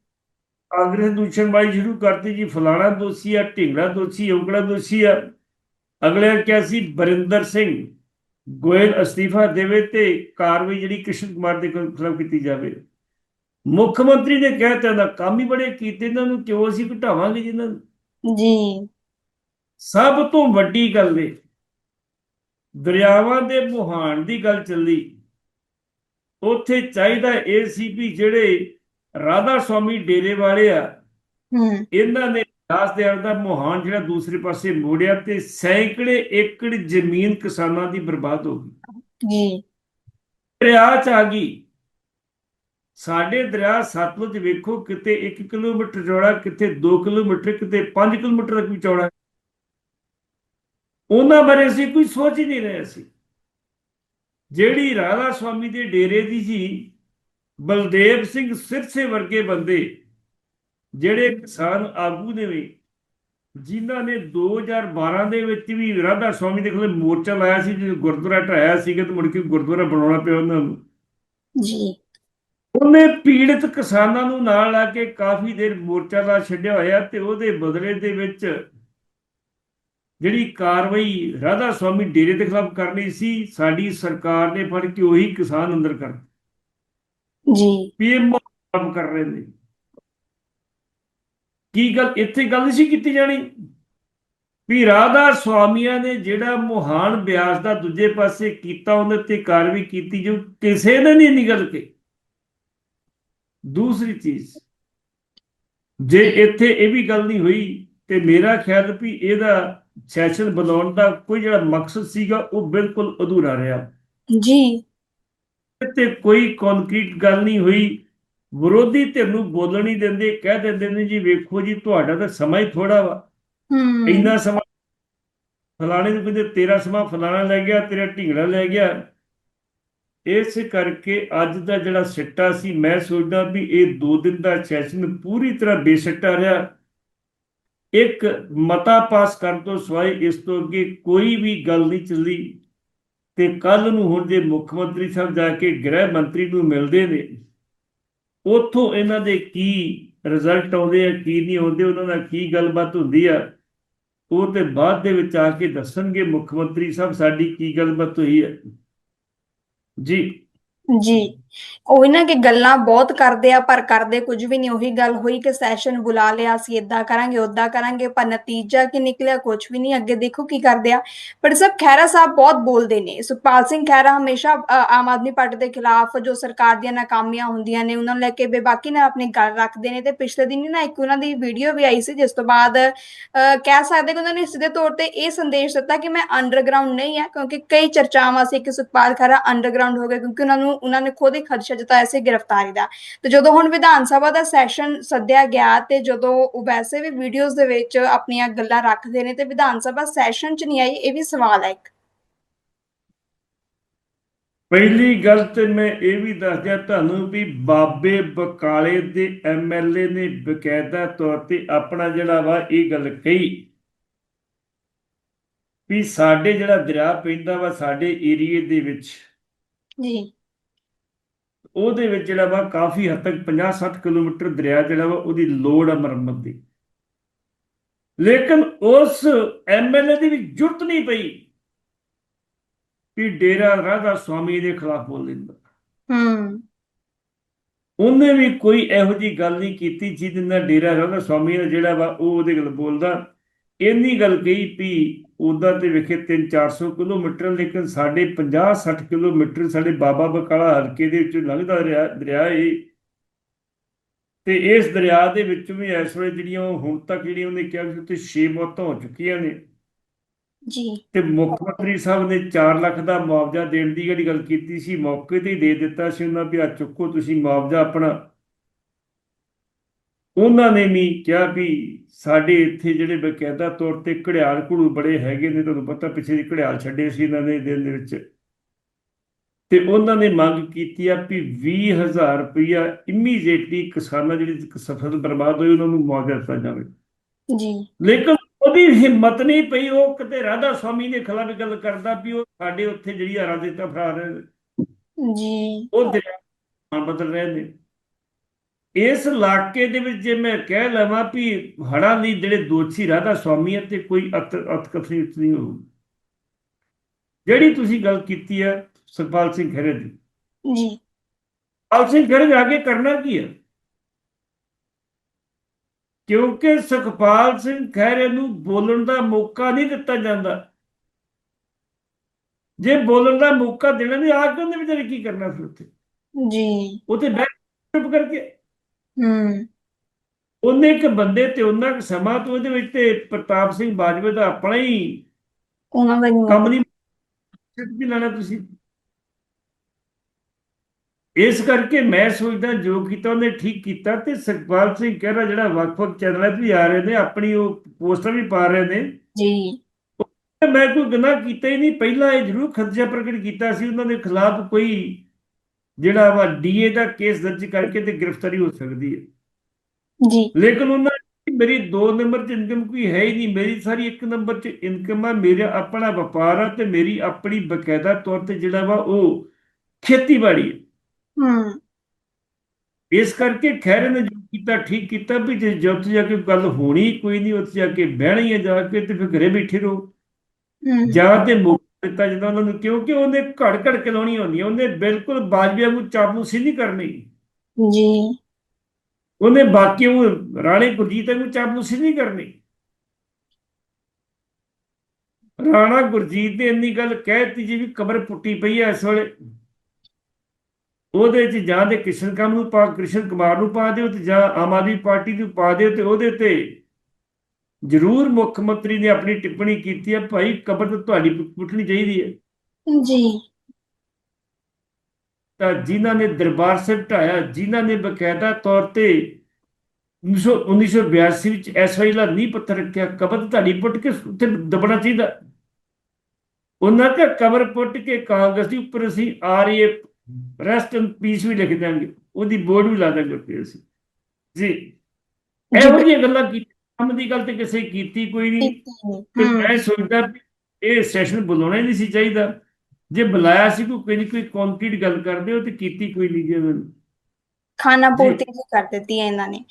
ਕਾਂਗਰਸ ਨੇ ਦੂਸ਼ਣਬਾਜ਼ੀ ਸ਼ੁਰੂ ਕਰਤੀ ਜੀ ਫਲਾਣਾ ਦੋਸ਼ੀ ਆ ਢਿੰਗੜਾ ਦੋਸ਼ੀ ਆ ਉਗੜਾ ਦੋਸ਼ੀ ਆ। ਅਗਲੇ ਨੇ ਕਿਹਾ ਸੀ ਬਰਿੰਦਰ ਸਿੰਘ ਗੋਇਲ ਅਸਤੀਫਾ ਦੇਵੇ ਤੇ ਕਾਰਵਾਈ ਜਿਹੜੀ ਕ੍ਰਿਸ਼ਨ ਕੁਮਾਰ ਦੇ ਖਿਲਾਫ ਕੀਤੀ ਜਾਵੇ। ਮੁੱਖ ਮੰਤਰੀ ਨੇ ਕਹਿ ਤਾ ਨਾ ਕੰਮ ਹੀ ਬੜੇ ਕੀਤੇ ਇਹਨਾਂ ਨੂੰ ਕਿਉਂ ਅਸੀਂ ਘਟਾਵਾਂਗੇ ਜਿਨ੍ਹਾਂ ਨੂੰ? ਜੀ। ਸਭ ਤੋਂ ਵੱਡੀ ਗੱਲ ਏ ਦਰਿਆਵਾਂ ਦੇ ਮੁਹਾਨ ਦੀ ਗੱਲ ਚੱਲੀ। ਉੱਥੇ ਚਾਹੀਦਾ ਵੀ ਜਿਹੜੇ ਰਾਧਾ ਸਵਾਮੀ ਡੇਰੇ ਵਾਲੇ ਆ ਇਹਨਾਂ ਨੇ ਦਾਸ ਦੇ ਦਾ ਮੁਹਾਨ ਜਿਹੜਾ ਦੂਸਰੇ ਪਾਸੇ ਮੋੜਿਆ ਤੇ ਸੈਂਕੜੇ ਏਕੜ ਜ਼ਮੀਨ ਕਿਸਾਨਾਂ ਦੀ ਬਰਬਾਦ ਹੋ ਗਈ। ਜੀ। ਦਰਿਆ ਚ ਆ ਗਈ। ਸਾਡੇ ਦਰਿਆ ਸਤਲੁਜ ਵੇਖੋ ਕਿਤੇ 1 ਕਿਲੋਮੀਟਰ ਚੌੜਾ, ਕਿਤੇ 2 ਕਿਲੋਮੀਟਰ, ਕਿਤੇ 5 ਕਿਲੋਮੀਟਰ ਤੱਕ ਵੀ ਚੌੜਾ। ਉਹਨਾਂ ਬਾਰੇ ਅਸੀਂ ਕੋਈ ਸੋਚ ਹੀ ਨਹੀਂ ਰਹੇ ਸੀ। ਜਿਹੜੀ ਰਾਧਾ ਸਵਾਮੀ ਦੇ ਡੇਰੇ ਦੀ ਸੀ ਬਲਦੇਵ ਸਿੰਘ ਸਿਰਸੇ ਵਰਗੇ ਬੰਦੇ, ਜਿਹੜੇ ਕਿਸਾਨ ਆਗੂ ਨੇ ਵੀ, ਜਿਨ੍ਹਾਂ ਨੇ 2012 ਦੇ ਵਿੱਚ ਵੀ ਰਾਧਾ ਸਵਾਮੀ ਦੇ ਕੋਲ ਮੋਰਚਾ ਲਾਇਆ ਸੀ ਜਦੋਂ ਗੁਰਦੁਆਰਾ ਢਾਇਆ ਸੀਗਾ ਤੇ ਮੁੜ ਕੇ ਗੁਰਦੁਆਰਾ ਬਣਾਉਣਾ ਪਿਆ ਉਹਨਾਂ ਨੂੰ। ਜੀ। ਉਹਨੇ ਪੀੜਤ ਕਿਸਾਨਾਂ ਨੂੰ ਨਾਲ ਲਾ ਕੇ ਕਾਫੀ ਦੇਰ ਮੋਰਚਾ ਲਾ ਛੱਡਿਆ ਹੋਇਆ ਤੇ ਉਹਦੇ ਬਦਲੇ ਦੇ ਵਿੱਚ ਜਿਹੜੀ ਕਾਰਵਾਈ ਰਾਧਾ ਸਵਾਮੀ ਡੇਰੇ ਦੇ ਖਿਲਾਫ ਕਰਨੀ ਸੀ ਸਾਡੀ ਸਰਕਾਰ ਨੇ ਫੜ ਕੇ ਉਹੀ ਕਿਸਾਨ ਅੰਦਰ ਕਰ ਜੀ। ਇਹ ਮੁਆਫ ਕਰ ਰਹੇ ਨੇ। ਕੀ ਗੱਲ ਇੱਥੇ ਗੱਲ ਨਹੀਂ ਸੀ ਕੀਤੀ ਜਾਣੀ? ਵੀ ਰਾਧਾ ਸਵਾਮੀਆਂ ਨੇ ਜਿਹੜਾ ਮੁਹਾਨ ਬਿਆਸ ਦਾ ਦੂਜੇ ਪਾਸੇ ਕੀਤਾ ਉਹਦੇ ਤੇ ਕਾਰਵਾਈ ਕੀਤੀ ਜੋ ਕਿਸੇ ਨੇ ਨਹੀਂ ਨਿਕਲ ਕੇ। ਦੂਸਰੀ ਚੀਜ਼ ਜੇ ਇੱਥੇ ਇਹ ਵੀ ਗੱਲ ਨਹੀਂ ਹੋਈ ਤੇ ਮੇਰਾ ਖਿਆਲ ਵੀ ਇਹਦਾ ਸੈਸ਼ਨ ਬਣਾਉਣ ਦਾ ਕੋਈ ਜਿਹੜਾ ਮਕਸਦ ਸੀਗਾ ਉਹ ਬਿਲਕੁਲ ਅਧੂਰਾ ਰਿਹਾ। ਜੀ। ਤੇ ਕੋਈ ਕੰਕਰੀਟ ਗੱਲ ਨਹੀਂ ਹੋਈ। ਵਿਰੋਧੀ ਧਿਰ ਨੂੰ ਬੋਲਣ ਨਹੀਂ ਦਿੰਦੇ ਕਹਿ ਦਿੰਦੇ ਨੇ ਜੀ ਵੇਖੋ ਜੀ ਤੁਹਾਡਾ ਤਾਂ ਸਮਾਂ ਹੀ ਥੋੜਾ ਵਾ। ਹੂੰ। ਇੰਨਾ ਸਮਾਂ ਫਲਾਣੇ ਨੂੰ ਕਹਿੰਦੇ ਤੇਰਾ ਸਮਾਂ ਫਲਾਣਾ ਲੈ ਗਿਆ ਤੇਰਾ ਢਿੰਗੜਾ ਲੈ ਗਿਆ। ਇਸ ਕਰਕੇ ਅੱਜ ਦਾ ਜਿਹੜਾ ਸਿੱਟਾ ਸੀ, ਮੈਂ ਸੋਚਦਾ ਵੀ ਇਹ 2 ਦਿਨ ਦਾ ਸੈਸ਼ਨ ਪੂਰੀ ਤਰ੍ਹਾਂ ਬੇਸਿੱਟਾ ਰਿਹਾ। ਇੱਕ ਮਤਾ ਪਾਸ ਕਰਨ ਤੋਂ ਸਿਵਾਏ ਇਸ ਤੋਂ ਅੱਗੇ ਕੋਈ ਵੀ ਗੱਲ ਨਹੀਂ ਚੱਲੀ। ਤੇ ਕੱਲ ਨੂੰ ਹੁਣ ਜੇ ਮੁੱਖ ਮੰਤਰੀ ਸਾਹਿਬ ਜਾ ਕੇ ਗ੍ਰਹਿ ਮੰਤਰੀ ਨੂੰ ਮਿਲਦੇ ਨੇ, ਉੱਥੋਂ ਇਹਨਾਂ ਦੇ ਕੀ ਰਿਜ਼ਲਟ ਆਉਂਦੇ ਆ, ਕੀ ਨਹੀਂ ਆਉਂਦੇ, ਉਹਨਾਂ ਦਾ ਕੀ ਗੱਲਬਾਤ ਹੁੰਦੀ ਆ, ਉਹ ਤੇ ਬਾਅਦ ਦੇ ਵਿੱਚ ਆ ਕੇ ਦੱਸਣਗੇ ਮੁੱਖ ਮੰਤਰੀ ਸਾਹਿਬ ਸਾਡੀ ਕੀ ਗੱਲਬਾਤ ਹੋਈ ਹੈ ਜੀ। ਜੀ। ਉਹੀ ਨਾ ਕਿ ਗੱਲਾਂ ਬਹੁਤ ਕਰਦੇ ਆ ਪਰ ਕਰਦੇ ਕੁਝ ਵੀ ਨਹੀਂ। ਉਹੀ ਗੱਲ ਹੋਈ ਕਿ ਸੈਸ਼ਨ ਬੁਲਾ ਲਿਆ ਅਸੀਂ ਇਦਾਂ ਕਰਾਂਗੇ ਉਦਾਂ ਕਰਾਂਗੇ ਪਰ ਨਤੀਜਾ ਕੀ ਨਿਕਲਿਆ ਕੁਝ ਵੀ ਨਹੀਂ। ਅੱਗੇ ਦੇਖੋ ਕੀ ਕਰਦੇ ਆ। ਪਰ ਸਭ ਖਹਿਰਾ ਸਾਹਿਬ ਬਹੁਤ ਬੋਲਦੇ ਨੇ। ਸੁਖਪਾਲ ਸਿੰਘ ਖਹਿਰਾ ਹਮੇਸ਼ਾ ਅ, ਆਮ ਆਦਮੀ ਪਾਰਟੀ ਦੇ ਖਿਲਾਫ ਜੋ ਸਰਕਾਰ ਦੀਆਂ ਨਾਕਾਮੀਆਂ ਹੁੰਦੀਆਂ ਨੇ ਉਹਨਾਂ ਨੂੰ ਲੈ ਕੇ ਬੇਬਾਕੀ ਨਾਲ ਆਪਣੀ ਗੱਲ ਰੱਖਦੇ ਨੇ। ਤੇ ਪਿਛਲੇ ਦਿਨ ਹੀ ਨਾ ਇੱਕ ਉਹਨਾਂ ਦੀ ਵੀਡੀਓ ਵੀ ਆਈ ਸੀ ਜਿਸ ਤੋਂ ਬਾਅਦ ਅ, ਕਹਿ ਸਕਦੇ ਕਿ ਉਹਨਾਂ ਨੇ ਸਿੱਧੇ ਤੌਰ ਤੇ ਇਹ ਸੰਦੇਸ਼ ਦਿੱਤਾ ਕਿ ਮੈਂ ਅੰਡਰਗਰਾਉਂਡ ਨਹੀਂ ਆ ਕਿਉਂਕਿ ਕਈ ਚਰਚਾਵਾਂ ਸੀ ਕਿ ਸੁਖਪਾਲ ਖਹਿਰਾ ਅੰਡਰਗਰਾਉਂਡ ਹੋ ਗਏ ਕਿਉਂਕਿ ਉਹਨਾਂ ਨੂੰ ਉਹਨਾਂ ਨੇ ਖੁਦ ਹੀ ਖਦਸ਼ਾ ਜਤਾਇਆ ਸੀ ਗ੍ਰਿਫਤਾਰੀ ਦਾ। ਤੇ ਜਦੋਂ ਹੁਣ ਵਿਧਾਨ ਸਭਾ ਦਾ ਸੈਸ਼ਨ ਸੱਦਿਆ ਗਿਆ ਤੇ ਜਦੋਂ ਉਹ ਵੈਸੇ ਵੀ ਵੀਡੀਓਜ਼ ਦੇ ਵਿੱਚ ਆਪਣੀਆਂ ਗੱਲਾਂ ਰੱਖਦੇ ਨੇ ਤੇ ਵਿਧਾਨ ਸਭਾ ਸੈਸ਼ਨ 'ਚ ਨਹੀਂ ਆਈ ਇਹ ਵੀ ਸਵਾਲ ਹੈ ਇੱਕ। ਪਹਿਲੀ ਗੱਲ ਤੇ ਮੈਂ ਇਹ ਵੀ ਦੱਸ ਦਿਆਂ ਤੁਹਾਨੂੰ ਵੀ ਬਾਬੇ ਬਕਾਲੇ ਦੇ ਐਮਐਲਏ ਨੇ ਬਕਾਇਦਾ ਤੌਰ ਤੇ ਆਪਣਾ ਜਿਹੜਾ ਵਾ ਇਹ ਗੱਲ ਕਹੀ ਵੀ ਸਾਡੇ ਜਿਹੜਾ ਦਰਿਆ ਪੈਂਦਾ ਵਾ ਸਾਡੇ ਏਰੀਏ ਦੇ ਵਿੱਚ ਜੀ। ਉਹਦੇ ਵਿੱਚ ਜਿਹੜਾ ਵਾ ਕਾਫੀ ਹੱਦ ਤੱਕ 50-60 ਕਿਲੋਮੀਟਰ ਦਰਿਆ ਜਿਹੜਾ ਵਾ ਉਹਦੀ ਲੋੜ ਆ ਮੁਰੰਮਤ ਦੀ। ਲੇਕਿਨ ਉਸ ਐਮਐਲਏ ਦੀ ਵੀ ਜੁਰਤ ਨਹੀਂ ਪਈ ਵੀ ਡੇਰਾ ਰਾਧਾ ਸਵਾਮੀ ਦੇ ਖਿਲਾਫ ਬੋਲ ਦਿੰਦਾ। ਹੂੰ। ਉਹਨੇ ਵੀ ਕੋਈ ਇਹੋ ਜੀ ਗੱਲ ਨਹੀਂ ਕੀਤੀ ਜਿਹਦੇ ਨਾਲ ਡੇਰਾ ਰਾਧਾ ਸਵਾਮੀ ਦਾ ਜਿਹੜਾ ਵਾ ਉਹ ਉਹਦੇ ਗੱਲ ਬੋਲਦਾ। ਇੰਨੀ ਗੱਲ ਕਹੀ ਵੀ ਉਦਾਂ ਤੇ ਵਿਖੇ 3-400 ਕਿਲੋਮੀਟਰ ਲੇਕਿਨ ਸਾਡੇ 50-60 ਕਿਲੋਮੀਟਰ ਸਾਡੇ ਬਾਬਾ ਬਕਾਲਾ ਹਲਕੇ ਦੇ ਵਿੱਚੋਂ ਲੰਘਦਾ ਰਿਹਾ ਦਰਿਆ ਏ। ਤੇ ਇਸ ਦਰਿਆ ਦੇ ਵਿੱਚ ਵੀ ਇਸ ਵੇਲੇ ਜਿਹੜੀਆਂ ਉਹ ਹੁਣ ਤੱਕ ਜਿਹੜੀਆਂ ਉਹਨੇ ਕਿਹਾ ਕਿ ਉੱਥੇ 6 ਮੌਤਾਂ ਹੋ ਚੁੱਕੀਆਂ ਨੇ। ਜੀ। ਤੇ ਮੁੱਖ ਮੰਤਰੀ ਸਾਹਿਬ ਨੇ 4 ਲੱਖ ਦਾ ਮੁਆਵਜ਼ਾ ਦੇਣ ਦੀ ਜਿਹੜੀ ਗੱਲ ਕੀਤੀ ਸੀ ਮੌਕੇ ਤੇ ਹੀ ਦੇ ਦਿੱਤਾ ਸੀ ਉਹਨਾਂ ਵੀ ਆ ਚੁੱਕੋ ਤੁਸੀਂ ਮੁਆਵਜ਼ਾ ਆਪਣਾ। ਉਹਨਾਂ ਨੇ ਵੀ ਕਿਹਾ ਵੀ ਸਾਡੇ ਇੱਥੇ ਜਿਹੜੇ ਬਕਾਇਦਾ ਤੌਰ ਤੇ ਘੜਿਆਲ ਘੜੂ ਬੜੇ ਹੈਗੇ ਨੇ ਤੁਹਾਨੂੰ ਪਤਾ ਪਿੱਛੇ ਜਿਹੇ ਘੜਿਆਲ ਛੱਡੇ ਸੀ ਇਹਨਾਂ ਨੇ ਦਿਨ ਦੇ ਵਿੱਚ। ਤੇ ਉਹਨਾਂ ਨੇ ਮੰਗ ਕੀਤੀ ਆ ਵੀ 20000 ਰੁਪਇਆ ਇਮੀਡੀਏਟਲੀ ਕਿਸਾਨਾਂ ਜਿਹੜੀ ਫਸਲ ਬਰਬਾਦ ਹੋਈ ਉਹਨਾਂ ਨੂੰ ਮੁਆਵਜ਼ਾ ਦਿੱਤਾ ਜਾਵੇ। ਜੀ। ਲੇਕਿਨ ਉਹਦੀ ਹਿੰਮਤ ਨਹੀਂ ਪਈ ਉਹ ਕਿਤੇ ਰਾਧਾ ਸਵਾਮੀ ਦੇ ਖਿਲਾਫ ਗੱਲ ਕਰਦਾ ਵੀ ਉਹ ਸਾਡੇ ਉੱਥੇ ਜਿਹੜੀ ਆ ਰਾਜਿਤਾ ਫਰਾ ਰਹੇ ਜੀ। ਉਹ ਦਿਨਾਂ ਬਦਲ ਰਹੇ ਨੇ। ਇਸ ਇਲਾਕੇ ਦੇ ਵਿੱਚ ਜੇ ਮੈਂ ਕਹਿ ਲਵਾਂ ਵੀ ਹੜ੍ਹਾਂ ਦੀ ਜਿਹੜੇ ਦੋਸ਼ੀ ਰਾਧਾ ਸਵਾਮੀ ਹੈ ਤੇ ਕੋਈ ਅਤ ਅਤਕਥਨੀ ਨਹੀਂ ਹੋਊ। ਜਿਹੜੀ ਤੁਸੀਂ ਗੱਲ ਕੀਤੀ ਹੈ ਸੁਖਪਾਲ ਸਿੰਘ ਖਹਿਰੇ ਦੀ। ਜੀ। ਸਿੰਘ ਖਹਿਰੇ ਜਾ ਕੇ ਕਰਨਾ ਕੀ ਹੈ ਕਿਉਂਕਿ ਸੁਖਪਾਲ ਸਿੰਘ ਖਹਿਰੇ ਨੂੰ ਬੋਲਣ ਦਾ ਮੌਕਾ ਨਹੀਂ ਦਿੱਤਾ ਜਾਂਦਾ। ਜੇ ਬੋਲਣ ਦਾ ਮੌਕਾ ਦੇਣਾ ਨਹੀਂ ਆ ਕੇ ਉਹਨੇ ਵਿਚਾਰੇ ਕੀ ਕਰਨਾ ਫਿਰ ਉੱਥੇ? ਜੀ। ਉੱਥੇ ਬੈਠ ਚੁੱਪ ਕਰਕੇ ਹੂੰ। ਉਹਨੇ ਇੱਕ ਬੰਦੇ ਤੇ ਉਹਨਾਂ ਕੁ ਸਮਾਂ ਤੋਂ ਉਹਦੇ ਵਿੱਚ ਤੇ ਪ੍ਰਤਾਪ ਸਿੰਘ ਬਾਜਵੇ ਦਾ ਆਪਣਾ ਹੀ ਉਹਨਾਂ ਦਾ ਹੀ ਕੰਮ ਨਹੀਂ ਸਿੱਧ ਵੀ ਲੈਣਾ ਤੁਸੀਂ। ਇਸ ਕਰਕੇ ਮੈਂ ਸੋਚਦਾ ਜੋ ਕੀਤਾ ਉਹਨੇ ਠੀਕ ਕੀਤਾ ਤੇ ਸੁਖਪਾਲ ਸਿੰਘ ਕਹਿਣਾ ਜਿਹੜਾ ਵੱਖ-ਵੱਖ ਚੈਨਲਾਂ 'ਤੇ ਵੀ ਆ ਰਹੇ ਨੇ ਆਪਣੀ ਉਹ ਪੋਸਟਰ ਵੀ ਪਾ ਰਹੇ ਨੇ। ਜੀ। ਮੈਂ ਕੋਈ ਗੁਨਾਹ ਕੀਤਾ ਹੀ ਨਹੀਂ। ਪਹਿਲਾਂ ਇਹ ਜ਼ਰੂਰ ਖਦਸ਼ਾ ਪ੍ਰਗਟ ਕੀਤਾ ਸੀ। ਉਹਨਾਂ ਦੇ ਖਿਲਾਫ ਕੋਈ ਜਿਹੜਾ ਵਾ ਡੀਏ ਦਾ ਕੇਸ ਦਰਜ ਕਰਕੇ ਤੇ ਗ੍ਰਿਫਤਾਰੀ ਹੋ ਸਕਦੀ ਹੈ। ਜੀ। ਲੇਕਿਨ ਉਹਨਾਂ ਮੇਰੀ 2 ਨੰਬਰ 'ਚ ਇਨਕਮ ਕੋਈ ਹੈ ਹੀ ਨਹੀਂ। ਮੇਰੀ ਸਾਰੀ 1 ਨੰਬਰ 'ਚ ਇਨਕਮ ਆ। ਮੇਰਾ ਆਪਣਾ ਵਪਾਰ ਆ ਤੇ ਮੇਰੀ ਆਪਣੀ ਬਕਾਇਦਾ ਤੌਰ ਤੇ ਜਿਹੜਾ ਵਾ ਉਹ ਖੇਤੀਬਾੜੀ ਹੈ। ਇਸ ਕਰਕੇ ਖੈਰ ਨੇ ਜੋ ਕੀਤਾ ਠੀਕ ਕੀਤਾ ਵੀ ਜੇ ਜੇ ਉੱਥੇ ਜਾ ਕੇ ਗੱਲ ਹੋਣੀ ਕੋਈ ਨਹੀਂ ਉੱਥੇ ਜਾ ਕੇ ਬਹਿਣਾ ਹੀ ਜਾ ਕੇ ਤੇ ਫਿਰ ਘਰੇ ਬੈਠੇ ਰਹੋ। ਜਾਂ ਤੇ ਦਿੱਤਾ ਜਾਂਦਾ ਉਹਨਾਂ ਨੂੰ ਕਿਉਂਕਿ ਉਹਨੇ ਘੜ ਘੜ ਕੇ ਲਾਉਣੀ ਹੁੰਦੀ ਹੈ। ਉਹਨੇ ਬਿਲਕੁਲ ਬਾਜਵਿਆਂ ਨੂੰ ਚਾਪਲੂਸੀ ਨਹੀਂ ਕਰਨੀ। ਜੀ। ਉਹਨੇ ਬਾਕੀ ਉਹ ਰਾਣੇ ਗੁਰਜੀਤ ਨੂੰ ਚਾਪਲੂਸੀ ਨਹੀਂ ਕਰਨੀ। ਰਾਣਾ ਗੁਰਜੀਤ ਨੇ ਇੰਨੀ ਗੱਲ ਕਹਿਤੀ ਜੀ ਵੀ ਕਬਰ ਪੁੱਟੀ ਪਈ ਐ ਇਸ ਵੇਲੇ। ਉਹਦੇ ਚ ਜਾਂ ਤੇ ਕ੍ਰਿਸ਼ਨ ਕੰਮ ਨੂੰ ਪਾ ਕ੍ਰਿਸ਼ਨ ਕੁਮਾਰ ਨੂੰ ਪਾ ਦਿਓ ਤੇ ਜਾਂ ਆਮ ਆਦਮੀ ਪਾਰਟੀ ਨੂੰ ਪਾ ਦਿਓ ਤੇ ਉਹਦੇ ਤੇ ਜ਼ਰੂਰ ਮੁੱਖ ਮੰਤਰੀ ਨੇ ਆਪਣੀ ਟਿੱਪਣੀ ਕੀਤੀ ਹੈ ਭਾਈ ਕਬਰ ਤਾਂ ਤੁਹਾਡੀ ਪੁੱਟਣੀ ਚਾਹੀਦੀ ਹੈ। ਜੀ। ਤਾਂ ਜਿਨ੍ਹਾਂ ਨੇ ਦਰਬਾਰ ਸਾਹਿਬ ਢਾਇਆ ਜਿਨ੍ਹਾਂ ਨੇ ਬਕਾਇਦਾ ਤੌਰ ਤੇ 1900 1982 ਵਿੱਚ ਐਸਆਈ ਦਾ ਨੀਂਹ ਪੱਥਰ ਰੱਖਿਆ ਕਬਰ ਤਾਂ ਤੁਹਾਡੀ ਪੁੱਟ ਕੇ ਉੱਤੇ ਦਬਣਾ ਚਾਹੀਦਾ। ਉਹਨਾਂ ਦਾ ਕਬਰ ਪੁੱਟ ਕੇ ਕਾਂਗਰਸ ਦੀ ਉੱਪਰ ਅਸੀਂ ਆਰਏ ਰੈਸਟ ਇਨ ਪੀਸ ਵੀ ਲਿਖ ਦਿਆਂਗੇ ਉਹਦੀ ਬੋਰਡ ਵੀ ਲਾ ਦਾਂਗੇ ਉੱਤੇ ਅਸੀਂ। ਜੀ। ਇਹੋ ਜਿਹੀਆਂ ਗੱਲਾਂ ਕੀਤੀ ਕੰਮ ਦੀ ਗੱਲ ਤੇ ਕਿਸੇ ਕੀਤੀ ਕੋਈ ਨਹੀਂ। ਤੇ ਮੈਂ ਸੋਚਦਾ ਵੀ ਇਹ ਸੈਸ਼ਨ ਬੁਲਾਉਣਾ ਹੀ ਨਹੀਂ ਸੀ ਚਾਹੀਦਾ। ਜੇ ਬੁਲਾਇਆ ਸੀ ਕੋਈ ਕੋਈ ਨਹੀਂ ਕੋਈ ਕੰਕਰੀਟ ਗੱਲ ਕਰਦੇ ਹੋ ਤੇ ਕੀਤੀ ਕੋਈ ਨਹੀਂ ਜੀ ਖਾਣਾ ਪੂਰਤੀ ਜੀ ਕਰ ਦਿੱਤੀ ਹੈ ਇਹਨਾਂ ਨੇ।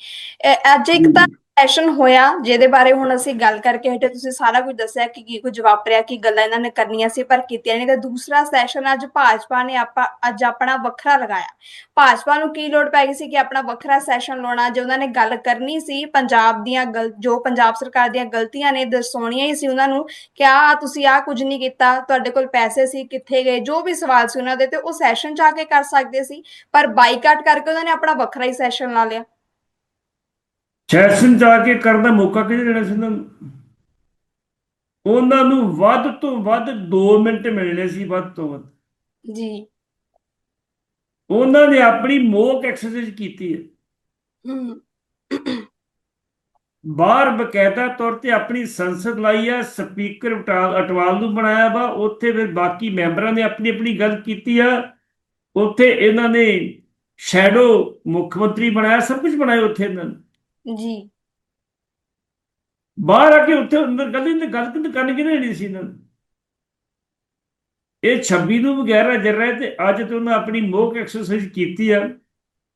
ਅੱਜ ਇੱਕ ਤਾਂ ਸੈਸ਼ਨ ਹੋਇਆ, ਜਿਹਦੇ ਬਾਰੇ ਹੁਣ ਅਸੀਂ ਗੱਲ ਕਰਕੇ ਹਟੇ, ਤੁਸੀਂ ਸਾਰਾ ਕੁਝ ਦੱਸਿਆ ਕਿ ਕੀ ਕੁਝ ਵਾਪਰਿਆ, ਕੀ ਗੱਲਾਂ ਇਹਨਾਂ ਨੇ ਕਰਨੀਆਂ ਸੀ, ਪਰ ਕੀਤੀਆਂ ਨਹੀਂ। ਤੇ ਦੂਸਰਾ ਸੈਸ਼ਨ ਅੱਜ ਭਾਜਪਾ ਨੇ ਆਪਾਂ, ਅੱਜ ਆਪਣਾ ਵੱਖਰਾ ਲਗਾਇਆ। ਭਾਜਪਾ ਨੂੰ ਕੀ ਲੋੜ ਪੈ ਗਈ ਸੀ ਕਿ ਆਪਣਾ ਵੱਖਰਾ ਸੈਸ਼ਨ ਲਾਉਣਾ? ਜੇ ਉਹਨਾਂ ਨੇ ਗੱਲ ਕਰਨੀ ਸੀ, ਪੰਜਾਬ ਦੀਆਂ ਜੋ ਪੰਜਾਬ ਸਰਕਾਰ ਦੀਆਂ ਗਲਤੀਆਂ ਨੇ, ਦਰਸਾਉਣੀਆਂ ਹੀ ਸੀ ਉਹਨਾਂ ਨੂੰ ਕਿ ਆ ਤੁਸੀਂ ਆ ਕੁਝ ਨਹੀਂ ਕੀਤਾ, ਤੁਹਾਡੇ ਕੋਲ ਪੈਸੇ ਸੀ, ਕਿੱਥੇ ਗਏ, ਜੋ ਵੀ ਸਵਾਲ ਸੀ ਉਹਨਾਂ ਦੇ, ਤੇ ਉਹ ਸੈਸ਼ਨ ਚ ਆ ਕੇ ਕਰ ਸਕਦੇ ਸੀ। ਪਰ ਬਾਈਕਾਟ ਕਰਕੇ ਉਹਨਾਂ ਨੇ ਆਪਣਾ ਵੱਖਰਾ ਹੀ ਸੈਸ਼ਨ ਲਾ ਲਿਆ। ਸੈਸ਼ਨ ਜਾ ਕੇ ਕਰਨ ਦਾ ਮੌਕਾ ਕਿਹਨੇ ਦੇਣਾ ਸੀ ਉਹਨਾਂ ਨੂੰ? ਉਹਨਾਂ ਨੂੰ ਵੱਧ ਤੋਂ ਵੱਧ 2 ਮਿੰਟ ਮਿਲਣੇ ਸੀ ਵੱਧ ਤੋਂ ਵੱਧ। ਜੀ। ਉਹਨਾਂ ਨੇ ਆਪਣੀ ਮੋਕ ਐਕਸਰਸਾਈਜ਼ ਕੀਤੀ ਹੈ। ਬਾਹਰ ਬਕਾਇਦਾ ਤੌਰ ਤੇ ਆਪਣੀ ਸੰਸਦ ਲਾਈ ਆ ਸਪੀਕਰ ਅਟਵਾਲ ਨੂੰ ਬਣਾਇਆ ਵਾ ਉੱਥੇ ਫਿਰ ਬਾਕੀ ਮੈਂਬਰਾਂ ਨੇ ਆਪਣੀ ਆਪਣੀ ਗੱਲ ਕੀਤੀ ਆ। ਉੱਥੇ ਇਹਨਾਂ ਨੇ ਸ਼ੈਡੋ ਮੁੱਖ ਮੰਤਰੀ ਬਣਾਇਆ ਸਭ ਕੁਝ ਬਣਾਇਆ ਉੱਥੇ ਇਹਨਾਂ ਨੇ। ਜੀ। ਬਾਹਰ ਆ ਕੇ ਉੱਥੇ ਅੰਦਰ ਗੱਲ ਨਹੀਂ ਗੱਲ ਕਿੰਦ ਕਰਨ ਕਿਹਨੇ ਨਹੀਂ ਸੀ ਇਹਨਾਂ ਨੂੰ? ਇਹ 26 ਨੂੰ ਵਗੈਰਾ ਜਰ ਰਹੇ ਤੇ ਅੱਜ ਤੇ ਉਹਨਾਂ ਆਪਣੀ ਮੋਕ ਐਕਸਰਸਾਈਜ਼ ਕੀਤੀ ਆ।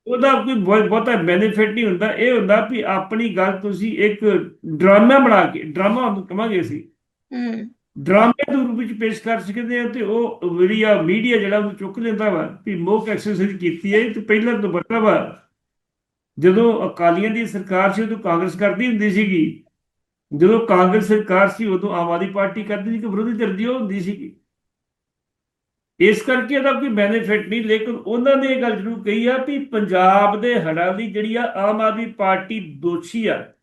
ਉਹਦਾ ਕੋਈ ਬਹੁਤ ਬੈਨੀਫਿਟ ਨਹੀਂ ਹੁੰਦਾ। ਇਹ ਹੁੰਦਾ ਵੀ ਆਪਣੀ ਗੱਲ ਤੁਸੀਂ ਇੱਕ ਡਰਾਮਾ ਬਣਾ ਕੇ ਡਰਾਮਾ ਉਹਨੂੰ ਕਹਾਂਗੇ ਅਸੀਂ। ਹੂੰ। ਡਰਾਮੇ ਦੇ ਰੂਪ ਵਿੱਚ ਪੇਸ਼ ਕਰ ਸਕਦੇ ਆ ਤੇ ਉਹ ਮੀਡੀਆ ਮੀਡੀਆ ਜਿਹੜਾ ਉਹ ਚੁੱਕ ਲੈਂਦਾ ਵਾ ਵੀ ਮੋਕ ਐਕਸਰਸਾਈਜ਼ ਕੀਤੀ ਹੈ ਤੇ ਪਹਿਲਾਂ ਤੋਂ ਬਤਾ ਵਾ। ਜਦੋਂ ਅਕਾਲੀਆਂ ਦੀ ਸਰਕਾਰ ਸੀ ਉਦੋਂ ਕਾਂਗਰਸ ਕਰਦੀ ਹੁੰਦੀ ਸੀਗੀ। ਜਦੋਂ ਕਾਂਗਰਸ ਸਰਕਾਰ ਸੀ ਉਦੋਂ ਆਮ ਆਦਮੀ ਪਾਰਟੀ ਕਰਦੀ ਸੀ ਕਿ ਵਿਰੋਧੀ ਧਿਰ ਦੀ ਉਹ ਹੁੰਦੀ ਸੀਗੀ। ਇਸ ਕਰਕੇ ਇਹਦਾ ਕੋਈ ਬੈਨੀਫਿਟ ਨਹੀਂ ਲੇਕਿਨ ਉਹਨਾਂ ਨੇ ਇਹ ਗੱਲ ਜ਼ਰੂਰ ਕਹੀ ਆ ਵੀ ਪੰਜਾਬ ਦੇ ਹੜ੍ਹਾਂ ਦੀ ਜਿਹੜੀ ਆ ਆਮ ਆਦਮੀ ਪਾਰਟੀ ਦੋਸ਼ੀ ਆ।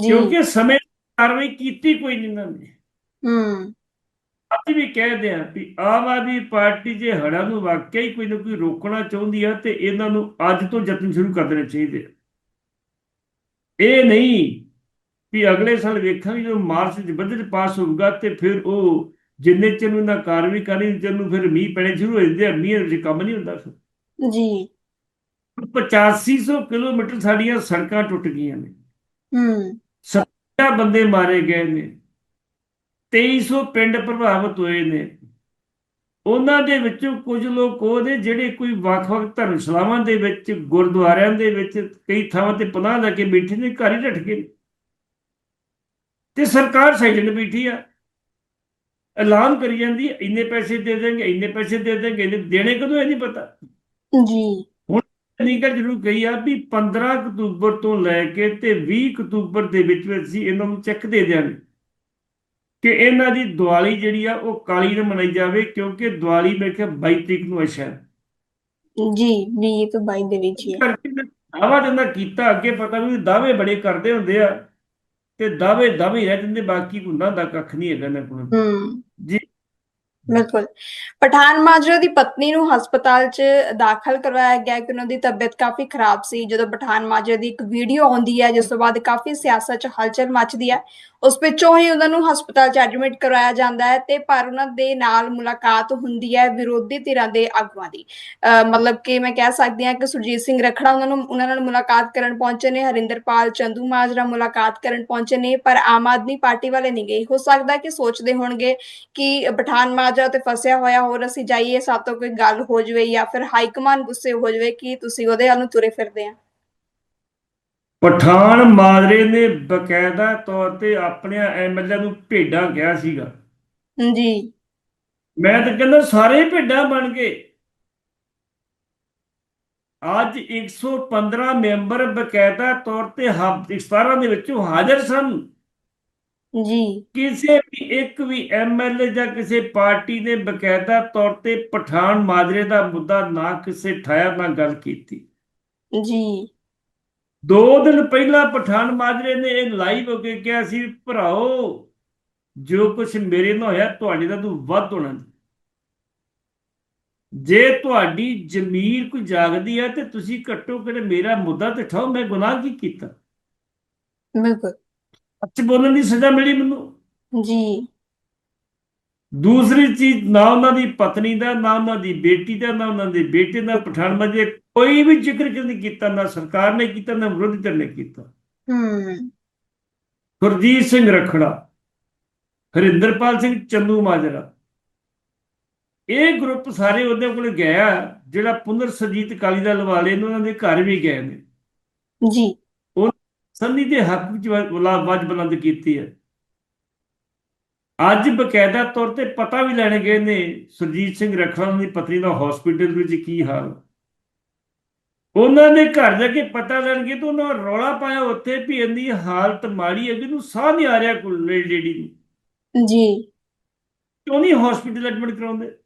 ਜੀ। ਕਿਉਂਕਿ ਸਮੇਂ ਕਾਰਵਾਈ ਕੀਤੀ ਕੋਈ ਨਹੀਂ ਇਹਨਾਂ ਨੇ। ਹੂੰ। ਅਸੀਂ ਵੀ ਕਹਿੰਦੇ ਆ ਵੀ ਆਮ ਆਦਮੀ ਪਾਰਟੀ ਜੇ ਹੜ੍ਹਾਂ ਨੂੰ ਵਾਕਿਆ ਹੀ ਕੋਈ ਨਾ ਕੋਈ ਰੋਕਣਾ ਚਾਹੁੰਦੀ ਆ ਤੇ ਇਹਨਾਂ ਨੂੰ ਅੱਜ ਤੋਂ ਯਤਨ ਸ਼ੁਰੂ ਕਰ ਦੇਣੇ ਚਾਹੀਦੇ ਆ। ਇਹ ਨਹੀਂ ਵੀ ਅਗਲੇ ਸਾਲ ਵੇਖਾਂਗੇ ਜਦੋਂ ਮਾਰਚ ਚ ਬਜਟ ਪਾਸ ਹੋਊਗਾ ਤੇ ਫਿਰ ਉਹ ਜਿੰਨੇ ਚਿਰ ਨੂੰ ਇਹਨਾਂ ਕਾਰਵਾਈ ਕਰਨੀ ਜਦੋਂ ਫਿਰ ਮੀਂਹ ਪੈਣੇ ਸ਼ੁਰੂ ਹੋ ਜਾਂਦੇ ਆ ਮੀਂਹ ਵਿੱਚ ਕੰਮ ਨਹੀਂ ਹੁੰਦਾ ਫਿਰ। ਜੀ। 8500 ਕਿਲੋਮੀਟਰ ਸਾਡੀਆਂ ਸੜਕਾਂ ਟੁੱਟ ਗਈਆਂ ਨੇ। ਹੂੰ। ਕਿਆ ਬੰਦੇ ਮਾਰੇ ਗਏ ਨੇ। 2300 ਪਿੰਡ ਪ੍ਰਭਾਵਿਤ ਹੋਏ ਨੇ। ਉਹਨਾਂ ਦੇ ਵਿੱਚੋਂ ਕੁਝ ਲੋਕ ਉਹ ਨੇ ਜਿਹੜੇ ਕੋਈ ਵੱਖ-ਵੱਖ ਧਰਮਸ਼ਾਲਾਵਾਂ ਦੇ ਵਿੱਚ ਗੁਰਦੁਆਰਿਆਂ ਦੇ ਵਿੱਚ ਕਈ ਥਾਵਾਂ ਤੇ ਪਨਾਹ ਲੈ ਕੇ ਬੈਠੇ ਨੇ ਘਰ ਹੀ ਡਟ ਗਏ। ਤੇ ਸਰਕਾਰ ਸਾਈਲੈਂਟ ਬੈਠੀ ਆ। ਐਲਾਨ ਕਰੀ ਜਾਂਦੀ ਇੰਨੇ ਪੈਸੇ ਦੇ ਦੇਣਗੇ ਇੰਨੇ ਪੈਸੇ ਦੇ ਦੇਣਗੇ ਦੇਣੇ ਕਦੋਂ ਇਹ ਨਹੀਂ ਪਤਾ। ਜੀ। ਨਹੀਂ ਗੱਲ ਜ਼ਰੂਰ ਕਹੀ ਆ ਵੀ 15 ਅਕਤੂਬਰ ਤੋਂ ਲੈ ਕੇ ਤੇ 20 ਅਕਤੂਬਰ ਦੇ ਵਿੱਚ ਵਿੱਚ ਅਸੀਂ ਇਹਨਾਂ ਨੂੰ ਚੈੱਕ ਦੇ ਦਿਆਂਗੇ। ਕਿ ਇਹਨਾਂ ਦੀ ਦੀਵਾਲੀ ਜਿਹੜੀ ਆ ਉਹ ਕਾਲੀ ਨੂੰ ਮਨਾਈ ਜਾਵੇ ਕਿਉਂਕਿ ਦੀਵਾਲੀ ਮੇਰੇ ਖਿਆਲ 22 ਤਰੀਕ ਨੂੰ ਹੈ। ਸ਼ਾਇਦ ਜੀ 20 ਤੋਂ 22 ਦੇ ਵਿੱਚ ਹੀ ਹੈ। ਦਾਵਾ ਜਿੰਨਾ ਕੀਤਾ ਅੱਗੇ ਪਤਾ ਵੀ ਦਾਅਵੇ ਬੜੇ ਕਰਦੇ ਹੁੰਦੇ ਆ ਤੇ ਦਾਅਵੇ ਦਾਅਵੇ ਹੀ ਰਹਿ ਜਾਂਦੇ ਬਾਕੀ ਹੁੰਦਾ ਦਾ ਕੱਖ ਨਹੀਂ ਹੈਗਾ ਨਾ ਕੋਲ। ਹੂੰ। ਬਿਲਕੁਲ। ਪਠਾਨ ਮਾਜਰਾ ਦੀ ਪਤਨੀ ਨੂੰ ਹਸਪਤਾਲ 'ਚ ਦਾਖਲ ਕਰਵਾਇਆ ਗਿਆ ਕਿ ਉਹਨਾਂ ਦੀ ਤਬੀਅਤ ਕਾਫੀ ਖਰਾਬ ਸੀ। ਜਦੋਂ ਪਠਾਨ ਮਾਜਰਾ ਦੀ ਇੱਕ ਵੀਡੀਓ ਆਉਂਦੀ ਹੈ, ਜਿਸ ਤੋਂ ਬਾਅਦ ਕਾਫੀ ਸਿਆਸਤ 'ਚ ਹਲਚਲ ਮਚਦੀ ਹੈ, ਉਸ ਪਿੱਛੋਂ ਹੀ ਉਹਨਾਂ ਨੂੰ ਹਸਪਤਾਲ 'ਚ ਐਡਮਿਟ ਕਰਵਾਇਆ ਜਾਂਦਾ ਹੈ ਤੇ ਪਰ ਉਹਨਾਂ ਦੇ ਨਾਲ ਮੁਲਾਕਾਤ ਹੁੰਦੀ ਹੈ ਵਿਰੋਧੀ ਧਿਰਾਂ ਦੇ ਆਗੂਆਂ ਦੀ। ਅਹ ਮਤਲਬ ਕਿ ਮੈਂ ਕਹਿ ਸਕਦੀ ਹਾਂ ਕਿ ਸੁਰਜੀਤ ਸਿੰਘ ਰਖੜਾ ਉਹਨਾਂ ਨੂੰ, ਉਹਨਾਂ ਨਾਲ ਮੁਲਾਕਾਤ ਕਰਨ ਪਹੁੰਚੇ ਨੇ, ਹਰਿੰਦਰਪਾਲ ਚੰਦੂ ਮਾਜਰਾ ਮੁਲਾਕਾਤ ਕਰਨ ਪਹੁੰਚੇ ਨੇ, ਪਰ ਆਮ ਆਦਮੀ ਪਾਰਟੀ ਵਾਲੇ ਨਹੀਂ ਗਏ। ਹੋ ਸਕਦਾ ਕਿ ਸੋਚਦੇ ਹੋਣਗੇ ਕਿ ਪਠਾਨ ਮਾਜਰਾ ਤੇ ਫਸਿਆ ਹੋਇਆ ਹੋਰ ਅਸੀਂ ਜਾਈਏ ਸਾਤੋਂ ਕੋਈ ਗੱਲ ਹੋ ਜਾਵੇ ਜਾਂ ਫਿਰ ਹਾਈ ਕਮਾਨ ਗੁੱਸੇ ਹੋ ਜਾਵੇ ਕਿ ਤੁਸੀਂ ਉਹਦੇ ਵੱਲ ਨੂੰ ਤੁਰੇ ਫਿਰਦੇ ਆ? ਪਠਾਨ ਮਾਜਰੇ ਨੇ ਬਕਾਇਦਾ ਤੌਰ ਤੇ ਆਪਣੇ ਐਮਐਲਏ ਨੂੰ ਭੇਡਾਂ ਕਿਹਾ ਸੀਗਾ। ਜੀ। ਮੈਂ ਤਾਂ ਕਹਿੰਦਾ ਸਾਰੇ ਭੇਡਾਂ ਬਣ ਗਏ। ਅੱਜ 115 ਮੈਂਬਰ ਬਕਾਇਦਾ ਤੌਰ ਤੇ ਹਬ 17 ਦੇ ਵਿੱਚੋਂ ਹਾਜ਼ਰ ਸਨ। ਜੀ। ਕਿਸੇ ਵੀ ਇੱਕ ਵੀ ਐਮਐਲਏ ਜਾਂ ਕਿਸੇ ਪਾਰਟੀ ਨੇ ਬਕਾਇਦਾ ਤੌਰ ਤੇ ਪਠਾਨ ਮਾਜਰੇ ਦਾ ਮੁੱਦਾ ਨਾ ਕਿਸੇ ਠਾਇਆ ਨਾ ਗੱਲ ਕੀਤੀ। ਜੀ। ਦੋ ਦਿਨ ਪਹਿਲਾਂ ਪਠਾਨ ਮਾਜਰੇ ਨੇ ਇਹ ਲਾਈਵ ਹੋ ਕੇ ਕਿਹਾ ਸੀ ਭਰਾਓ ਜੋ ਕੁਝ ਮੇਰੇ ਨਾਲ ਹੋਇਆ ਤੁਹਾਡੇ ਦਾ ਤੂੰ ਵੱਧ ਹੋਣਾ ਜੇ। ਤੁਹਾਡੀ ਜ਼ਮੀਰ ਕੋਈ ਜਾਗਦੀ ਹੈ ਤੇ ਤੁਸੀਂ ਘੱਟੋ ਘੱਟ ਮੇਰਾ ਮੁੱਦਾ ਤੇ ਠਾਓ ਮੈਂ ਗੁਨਾਹ ਕੀ ਕੀਤਾ? ਬਿਲਕੁਲ। ਸੱਚ ਬੋਲਣ ਦੀ ਸਜ਼ਾ ਮਿਲੀ ਮੈਨੂੰ। ਜੀ। ਦੂਸਰੀ ਚੀਜ਼ ਨਾ ਉਹਨਾਂ ਦੀ ਪਤਨੀ ਦਾ ਨਾ ਉਹਨਾਂ ਦੀ ਬੇਟੀ ਦਾ ਨਾ ਉਹਨਾਂ ਦੇ ਬੇਟੇ ਦਾ ਪਠਾਨ ਮਾਜਰੇ ਕੋਈ ਵੀ ਜ਼ਿਕਰ ਨਹੀਂ ਕੀਤਾ ਨਾ ਸਰਕਾਰ ਨੇ ਕੀਤਾ ਨਾ ਵਿਰੋਧੀ ਧਿਰ ਨੇ ਕੀਤਾ। ਹੂੰ। ਗੁਰਜੀਤ ਸਿੰਘ ਰਖੜਾ ਹਰਿੰਦਰਪਾਲ ਸਿੰਘ ਚੰਦੂ ਮਾਜਰਾ। ਇਹ ਗਰੁੱਪ ਸਾਰੇ ਉਹਦੇ ਕੋਲ ਗਿਆ ਜਿਹੜਾ ਪੁਨਰ ਸਰਜੀਤ ਕਾਲੀ ਦਲ ਵਾਲੇ ਨੇ ਉਹਨਾਂ ਦੇ ਘਰ ਵੀ ਗਏ ਨੇ। ਜੀ। ਸੰਨੀ ਦੇ ਹੱਕ ਵਿੱਚ ਆਵਾਜ਼ ਬੁਲੰਦ ਕੀਤੀ ਹੈ। ਅੱਜ ਬਕਾਇਦਾ ਤੌਰ ਤੇ ਪਤਾ ਵੀ ਲੈਣ ਗਏ ਨੇ ਸੁਰਜੀਤ ਸਿੰਘ ਰਖੜਾ ਦੀ ਪਤਨੀ ਦਾ ਹਸਪੀਟਲ ਵਿੱਚ ਕੀ ਹਾਲ। ਉਹਨਾਂ ਦੇ ਘਰ ਜਾ ਕੇ ਪਤਾ ਲੈਣਗੇ ਤਾਂ ਉਹਨਾਂ ਰੌਲਾ ਪਾਇਆ ਉੱਥੇ ਵੀ ਇੰਨੀ ਹਾਲਤ ਮਾੜੀ ਹੈ ਕਿ ਨੂੰ ਸਾਹ ਨਹੀਂ ਆ ਰਿਹਾ ਕੋਲ ਲੇਡੀ ਨੂੰ। ਜੀ। ਕਿਉਂ ਨਹੀਂ ਹਸਪੀਟਲ ਐਡਮਿਟ ਕਰਾਉਂਦੇ?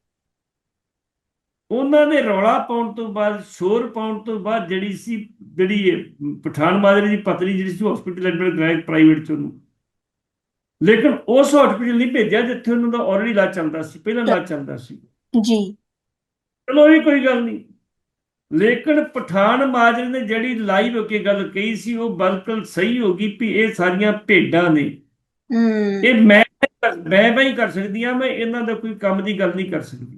ਉਹਨਾਂ ਨੇ ਰੌਲਾ ਪਾਉਣ ਤੋਂ ਬਾਅਦ ਸ਼ੋਰ ਪਾਉਣ ਤੋਂ ਬਾਅਦ ਜਿਹੜੀ ਸੀ ਜਿਹੜੀ ਇਹ ਪਠਾਨ ਮਾਜਰੇ ਦੀ ਪਤਨੀ ਜਿਹੜੀ ਸੀ ਹਸਪੀਟਲ ਐਡਮਿਟ ਕਰਾਇਆ ਪ੍ਰਾਈਵੇਟ ਚ ਉਹਨੂੰ। ਲੇਕਿਨ ਉਸ ਹਸਪੀਟਲ ਨਹੀਂ ਭੇਜਿਆ ਜਿੱਥੇ ਉਹਨਾਂ ਦਾ ਆਲਰੇਡੀ ਇਲਾਜ ਚੱਲਦਾ ਸੀ ਪਹਿਲਾਂ ਇਲਾਜ ਚੱਲਦਾ ਸੀ। ਜੀ। ਚਲੋ ਇਹ ਕੋਈ ਗੱਲ ਨਹੀਂ। ਲੇਕਿਨ ਪਠਾਨ ਮਾਜਰੇ ਨੇ ਜਿਹੜੀ ਲਾਈਵ ਹੋ ਕੇ ਗੱਲ ਕਹੀ ਸੀ ਉਹ ਬਿਲਕੁਲ ਸਹੀ ਹੋ ਗਈ ਵੀ ਇਹ ਸਾਰੀਆਂ ਭੇਡਾਂ ਨੇ। ਹੂੰ। ਇਹ ਮੈਂ ਮੈਂ ਮੈਂ ਹੀ ਕਰ ਸਕਦੀ ਆ ਮੈਂ ਇਹਨਾਂ ਦਾ ਕੋਈ ਕੰਮ ਦੀ ਗੱਲ ਨਹੀਂ ਕਰ ਸਕਦੀ।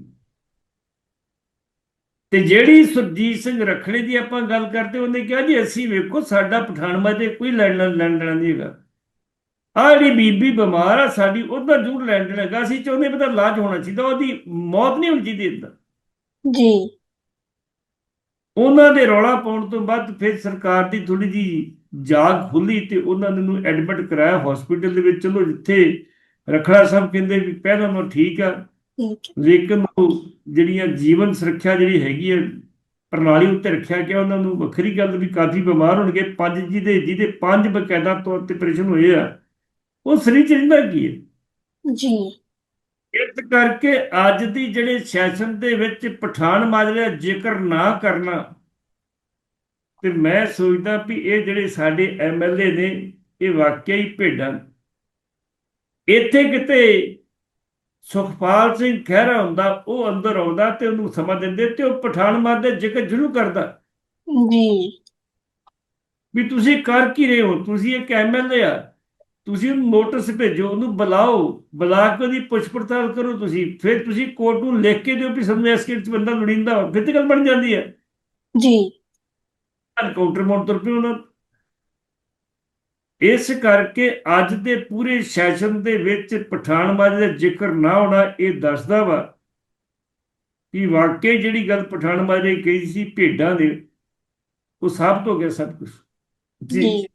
ਤੇ ਜਿਹੜੀ ਸੁਰਜੀਤ ਸਿੰਘ ਰਖੜੇ ਦੀ ਆਪਾਂ ਗੱਲ ਕਰਦੇ ਉਹਨੇ ਕਿਹਾ ਜੀ ਅਸੀਂ ਵੇਖੋ ਸਾਡਾ ਪਠਾਨਮਾ ਤੇ ਕੋਈ ਲੈਣਾ ਲੈਣਾ ਨਹੀਂ ਹੈਗਾ। ਆਹ ਜਿਹੜੀ ਬੀਬੀ ਬਿਮਾਰ ਆ ਸਾਡੀ ਉਹਦਾ ਜ਼ਰੂਰ ਲੈਣਾ ਹੈਗਾ। ਅਸੀਂ ਚਾਹੁੰਦੇ ਪਤਾ ਇਲਾਜ ਹੋਣਾ ਚਾਹੀਦਾ ਉਹਦੀ ਮੌਤ ਨਹੀਂ ਹੋਣੀ ਚਾਹੀਦੀ ਇਦਾਂ। ਜੀ। ਉਹਨਾਂ ਦੇ ਰੌਲਾ ਪਾਉਣ ਤੋਂ ਬਾਅਦ ਫਿਰ ਸਰਕਾਰ ਦੀ ਥੋੜੀ ਜੀ ਜਾਗ ਖੁੱਲੀ ਤੇ ਉਹਨਾਂ ਨੇ ਨੂੰ ਐਡਮਿਟ ਕਰਾਇਆ। ਹਸਪੀਟਲ ਦੇ ਵਿੱਚ ਚਲੋ ਜਿੱਥੇ ਰਖੜਾ ਸਾਹਿਬ ਕਹਿੰਦੇ ਵੀ ਪਹਿਲਾਂ ਨਾਲੋਂ ਠੀਕ ਆ। ਲੇਕਿਨ ਉਹ ਜਿਹੜੀਆਂ ਜੀਵਨ ਸੁਰੱਖਿਆ ਜਿਹੜੀ ਹੈਗੀ ਹੈ ਪ੍ਰਣਾਲੀ ਉੱਤੇ ਰੱਖਿਆ ਗਿਆ ਉਹਨਾਂ ਨੂੰ ਵੱਖਰੀ ਗੱਲ ਵੀ ਕਾਫੀ ਬਿਮਾਰ ਹੋਣਗੇ। ਪੰਜ ਜਿਹਦੇ ਜਿਹਦੇ ਪੰਜ ਬਕਾਇਦਾ ਤੌਰ ਤੇ ਆਪਰੇਸ਼ਨ ਹੋਏ ਆ ਉਹ ਸਰੀਰ ਚ ਰਹਿੰਦਾ ਕੀ ਹੈ? ਜੀ। ਇਸ ਕਰਕੇ ਅੱਜ ਦੀ ਜਿਹੜੇ ਸੈਸ਼ਨ ਦੇ ਵਿੱਚ ਪਠਾਨ ਮਾਜਰੇ ਦਾ ਜ਼ਿਕਰ ਨਾ ਕਰਨਾ ਤੇ ਮੈਂ ਸੋਚਦਾ ਵੀ ਇਹ ਜਿਹੜੇ ਸਾਡੇ ਐਮਐਲਏ ਨੇ ਇਹ ਵਾਕਿਆ ਹੀ ਭੇਡਾਂ। ਇੱਥੇ ਕਿਤੇ ਸੁਖਪਾਲ ਸਿੰਘ ਖਹਿਰਾ ਹੁੰਦਾ ਉਹ ਅੰਦਰ ਆਉਂਦਾ ਤੇ ਉਹਨੂੰ ਸਮਝ ਦਿੰਦੇ ਤੇ ਉਹ ਪਠਾਨ ਮਾਜਰੇ ਦਾ ਜ਼ਿਕਰ ਜ਼ਰੂਰ ਕਰਦਾ। ਜੀ। ਵੀ ਤੁਸੀਂ ਕਰ ਕੀ ਰਹੇ ਹੋ? ਤੁਸੀਂ ਇੱਕ ਐਮਐਲਏ ਆ। ਤੁਸੀਂ ਉਹਨੂੰ ਨੋਟਿਸ ਭੇਜੋ ਉਹਨੂੰ ਬੁਲਾਓ। ਬੁਲਾ ਕੇ ਉਹਦੀ ਪੁੱਛ ਪੜਤਾਲ ਕਰੋ ਤੁਸੀਂ। ਫਿਰ ਤੁਸੀਂ ਕੋਰਟ ਨੂੰ ਲਿਖ ਕੇ ਦਿਓ ਵੀ ਕੇਸ 'ਚ ਬੰਦਾ ਲੋੜੀਂਦਾ। ਫਿਰ ਤੇ ਗੱਲ ਬਣ ਜਾਂਦੀ ਹੈ। ਜੀ। ਐਨਕਾਊਂਟਰ ਮੋਡ ਤੁਰ ਪਏ ਉਹਨਾਂ ਇਸ ਕਰਕੇ ਅੱਜ ਦੇ ਪੂਰੇ ਸੈਸ਼ਨ ਦੇ ਵਿੱਚ ਪਠਾਨਬਾਜੀ ਦਾ ਜ਼ਿਕਰ ਨਾ ਹੋਣਾ ਇਹ ਦੱਸਦਾ ਵਾ ਕਿ ਵਾਕਈ ਜਿਹੜੀ ਗੱਲ ਪਠਾਨਬਾਜੀ ਨੇ ਕਹੀ ਸੀ ਭੇਡਾਂ ਦੇ, ਉਹ ਸਾਬਤ ਹੋ ਗਿਆ ਸਭ ਕੁਝ ਜੀ।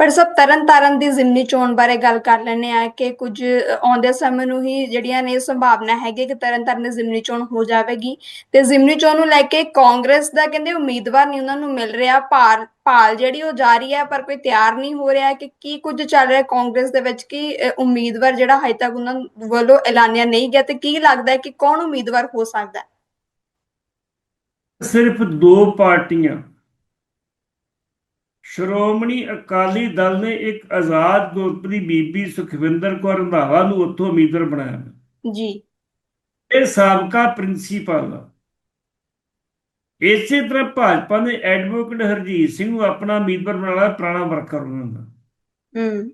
ਪਰ ਸਭ ਤਰਨ ਦੀ ਜ਼ਿਮਨੀ ਚੋਣ ਬਾਰੇ ਗੱਲ ਕਰ ਲੈਂਦੇ ਆ ਕਿ ਕੁਝ ਆਉਂਦੇ ਸਮੇਂ ਨੂੰ ਹੀ ਜਿਹੜੀਆਂ ਨੇ ਸੰਭਾਵਨਾ ਹੈਗੀ ਕਿ ਤਰਨ ਦੀ ਜ਼ਿਮਨੀ ਚੋਣ ਹੋ ਜਾਵੇਗੀ। ਤੇ ਜ਼ਿਮਨੀ ਚੋਣ ਨੂੰ ਲੈ ਕੇ ਕਾਂਗਰਸ ਦਾ ਕਹਿੰਦੇ ਉਮੀਦਵਾਰ ਨਹੀਂ ਉਹਨਾਂ ਨੂੰ ਮਿਲ ਰਿਹਾ। ਭਾਰ, ਭਾਲ ਜਿਹੜੀ ਉਹ ਜਾਰੀ ਹੈ, ਪਰ ਕੋਈ ਤਿਆਰ ਨਹੀਂ ਹੋ ਰਿਹਾ ਕਿ ਕੀ ਕੁਝ ਚੱਲ ਰਿਹਾ ਕਾਂਗਰਸ ਦੇ ਵਿੱਚ ਕਿ ਉਮੀਦਵਾਰ ਜਿਹੜਾ ਹਜੇ ਤੱਕ ਉਹਨਾਂ ਵੱਲੋਂ ਐਲਾਨਿਆ ਨਹੀਂ ਗਿਆ ਤੇ ਕੀ ਲੱਗਦਾ ਹੈ ਕਿ ਕੌਣ ਉਮੀਦਵਾਰ ਹੋ ਸਕਦਾ ਸਿਰਫ ਦੋ ਪਾਰਟੀਆਂ ਸ਼੍ਰੋਮਣੀ ਅਕਾਲੀ ਦਲ ਨੇ ਇੱਕ ਆਜ਼ਾਦ ਗਰੁੱਪ ਦੀ ਬੀਬੀ ਸੁਖਵਿੰਦਰ ਕੌਰ ਰੰਧਾਵਾ ਨੂੰ ਉੱਥੋਂ ਉਮੀਦਵਾਰ ਬਣਾਇਆ। ਜੀ। ਇਹ ਸਾਬਕਾ ਪ੍ਰਿੰਸੀਪਲ। ਇਸੇ ਤਰ੍ਹਾਂ ਭਾਜਪਾ ਨੇ ਐਡਵੋਕੇਟ ਹਰਜੀਤ ਸਿੰਘ ਨੂੰ ਆਪਣਾ ਉਮੀਦਵਾਰ ਬਣਾਇਆ ਪੁਰਾਣਾ ਵਰਕਰ ਉਹਨਾਂ ਦਾ। ਹੂੰ।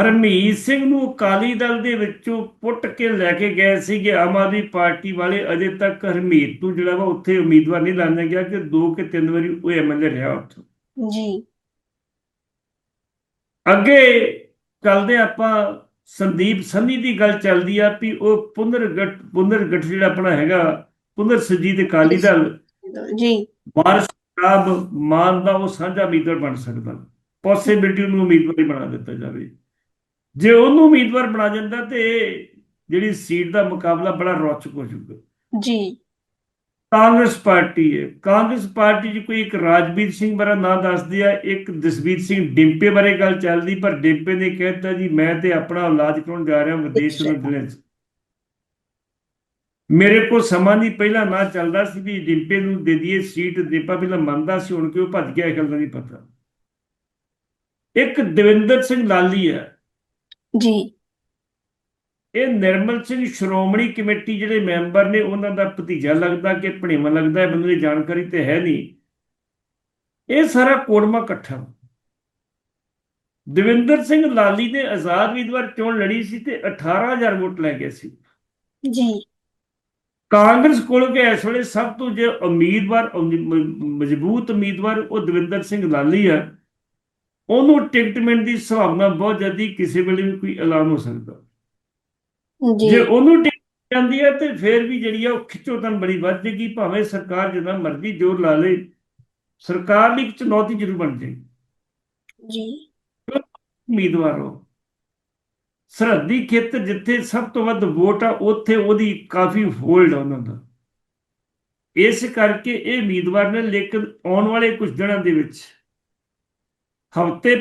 ਹਰਮੀਤ ਸਿੰਘ ਨੂੰ ਅਕਾਲੀ ਦਲ ਦੇ ਵਿੱਚੋਂ ਪੁੱਟ ਕੇ ਲੈ ਕੇ ਗਏ ਸੀਗੇ ਆਮ ਆਦਮੀ ਪਾਰਟੀ ਵਾਲੇ। ਅਜੇ ਤੱਕ ਹਰਮੀਤ ਨੂੰ ਜਿਹੜਾ ਵਾ ਉੱਥੇ ਉਮੀਦਵਾਰ ਨਹੀਂ ਲਾਣਿਆ ਗਿਆ ਕਿ ਦੋ ਕਿ ਤਿੰਨ ਵਾਰੀ ਉਹ ਐਮਐਲਏ ਰਿਹਾ ਉੱਥੋਂ। ਜੀ। ਅੱਗੇ ਚੱਲਦੇ ਆਪਾਂ ਸੰਦੀਪ ਸੰਨੀ ਦੀ ਗੱਲ ਚੱਲਦੀ ਆ ਵੀ ਉਹ ਪੁਨਰਗਠ ਪੁਨਰਗਠ ਜਿਹੜਾ ਆਪਣਾ ਹੈਗਾ ਪੁਨਰ ਸੁਰਜੀਤ ਅਕਾਲੀ ਦਲ। ਜੀ। ਵਾਰਿਸ ਸਾਹਿਬ ਮਾਨ ਦਾ ਉਹ ਸਾਂਝਾ ਉਮੀਦਵਾਰ ਬਣ ਸਕਦਾ। ਪੋਸਿਬਿਲਿਟੀ ਨੂੰ ਉਮੀਦਵਾਰੀ ਬਣਾ ਦਿੱਤਾ ਜਾਵੇ। ਜੇ ਉਹਨੂੰ ਉਮੀਦਵਾਰ ਬਣਾ ਜਾਂਦਾ ਤੇ ਜਿਹੜੀ ਸੀਟ ਦਾ ਮੁਕਾਬਲਾ ਬੜਾ ਰੌਚਕ ਹੋ ਜਾਊਗਾ। ਜੀ। ਕਾਂਗਰਸ ਪਾਰਟੀ ਹੈ। ਕਾਂਗਰਸ ਪਾਰਟੀ 'ਚ ਕੋਈ ਇੱਕ ਰਾਜਵੀਰ ਸਿੰਘ ਬਾਰੇ ਨਾਂ ਦੱਸਦੀ ਆ ਇੱਕ ਜਸਵੀਰ ਸਿੰਘ ਡਿੰਪੇ ਬਾਰੇ ਗੱਲ ਚੱਲਦੀ ਪਰ ਡਿੰਪੇ ਨੇ ਕਹਿਤਾ ਜੀ ਮੈਂ ਤੇ ਆਪਣਾ ਇਲਾਜ ਕਰਾਉਣ ਜਾ ਰਿਹਾ ਵਿਦੇਸ਼। ਨੂੰ ਦਿਨਾਂ ਮੇਰੇ ਕੋਲ ਸਮਾਂ ਨਹੀਂ ਪਹਿਲਾਂ ਨਾ ਚੱਲਦਾ ਸੀ ਵੀ ਡਿੰਪੇ ਨੂੰ ਦੇ ਦਈਏ ਸੀਟ। ਡਿੰਪਾ ਪਹਿਲਾਂ ਮੰਨਦਾ ਸੀ ਹੁਣ ਕਿ ਉਹ ਭੱਜ ਗਿਆ ਇਹ ਗੱਲ ਦਾ ਨਹੀਂ ਪਤਾ। ਇੱਕ ਦਵਿੰਦਰ ਸਿੰਘ ਲਾਲੀ ਹੈ ਜੀ। ਇਹ ਨਿਰਮਲ ਸਿੰਘ ਸ਼੍ਰੋਮਣੀ ਕਮੇਟੀ ਜਿਹੜੇ ਮੈਂਬਰ ਨੇ ਉਹਨਾਂ ਦਾ ਭਤੀਜਾ ਲੱਗਦਾ ਕਿ ਭਣੇਵਾਂ ਲੱਗਦਾ ਹੈ ਮੈਨੂੰ ਇਹ ਜਾਣਕਾਰੀ ਤੇ ਹੈ ਨਹੀਂ। ਇਹ ਸਾਰਾ ਕੋੜਮਾ ਇਕੱਠਾ। ਦਵਿੰਦਰ ਸਿੰਘ ਲਾਲੀ ਨੇ ਆਜ਼ਾਦ ਉਮੀਦਵਾਰ ਚੋਣ ਲੜੀ ਸੀ ਤੇ 18000 ਵੋਟ ਲੈ ਗਏ ਸੀ? ਜੀ। ਕਾਂਗਰਸ ਕੋਲ ਕੇ ਇਸ ਵੇਲੇ ਸਭ ਤੋਂ ਜੇ ਉਮੀਦਵਾਰ ਮਜ਼ਬੂਤ ਉਮੀਦਵਾਰ ਉਹ ਦਵਿੰਦਰ ਸਿੰਘ ਲਾਲੀ ਆ। ਉਹਨੂੰ ਟਿਕਟ ਮਿਲਣ ਦੀ ਸੰਭਾਵਨਾ ਬਹੁਤ ਜ਼ਿਆਦੀ ਕਿਸੇ ਵੇਲੇ ਵੀ ਕੋਈ ਐਲਾਨ ਹੋ ਸਕਦਾ। ਜੀ। ਜੇ ਉਹਨੂੰ ਟਿਕਟ ਜਾਂਦੀ ਹੈ ਤੇ ਫਿਰ ਵੀ ਜਿਹੜੀ ਆ ਉਹ ਖਿੱਚੋਤਨ ਬੜੀ ਵੱਧ ਜਾਏਗੀ ਭਾਵੇਂ ਸਰਕਾਰ ਜਿੰਨਾ ਮਰਜ਼ੀ ਜ਼ੋਰ ਲਾ ਲੇ ਸਰਕਾਰ ਲਈ ਇੱਕ ਚੁਣੌਤੀ ਜ਼ਰੂਰ ਬਣ ਜਾਏ ਜੀ। ਉਮੀਦਵਾਰ ਸਰਹੱਦੀ ਖੇਤਰ ਜਿੱਥੇ ਸਭ ਤੋਂ ਵੱਧ ਵੋਟ ਆ ਉੱਥੇ ਉਹਦੀ ਕਾਫੀ ਹੋਲਡ ਆ ਉਹਨਾਂ ਦਾ। ਇਸ ਕਰਕੇ ਇਹ ਉਮੀਦਵਾਰ ਨੇ ਲੇਕਿਨ ਆਉਣ ਵਾਲੇ ਕੁਝ ਦਿਨਾਂ ਦੇ ਵਿੱਚ ਹਫ਼ਤੇ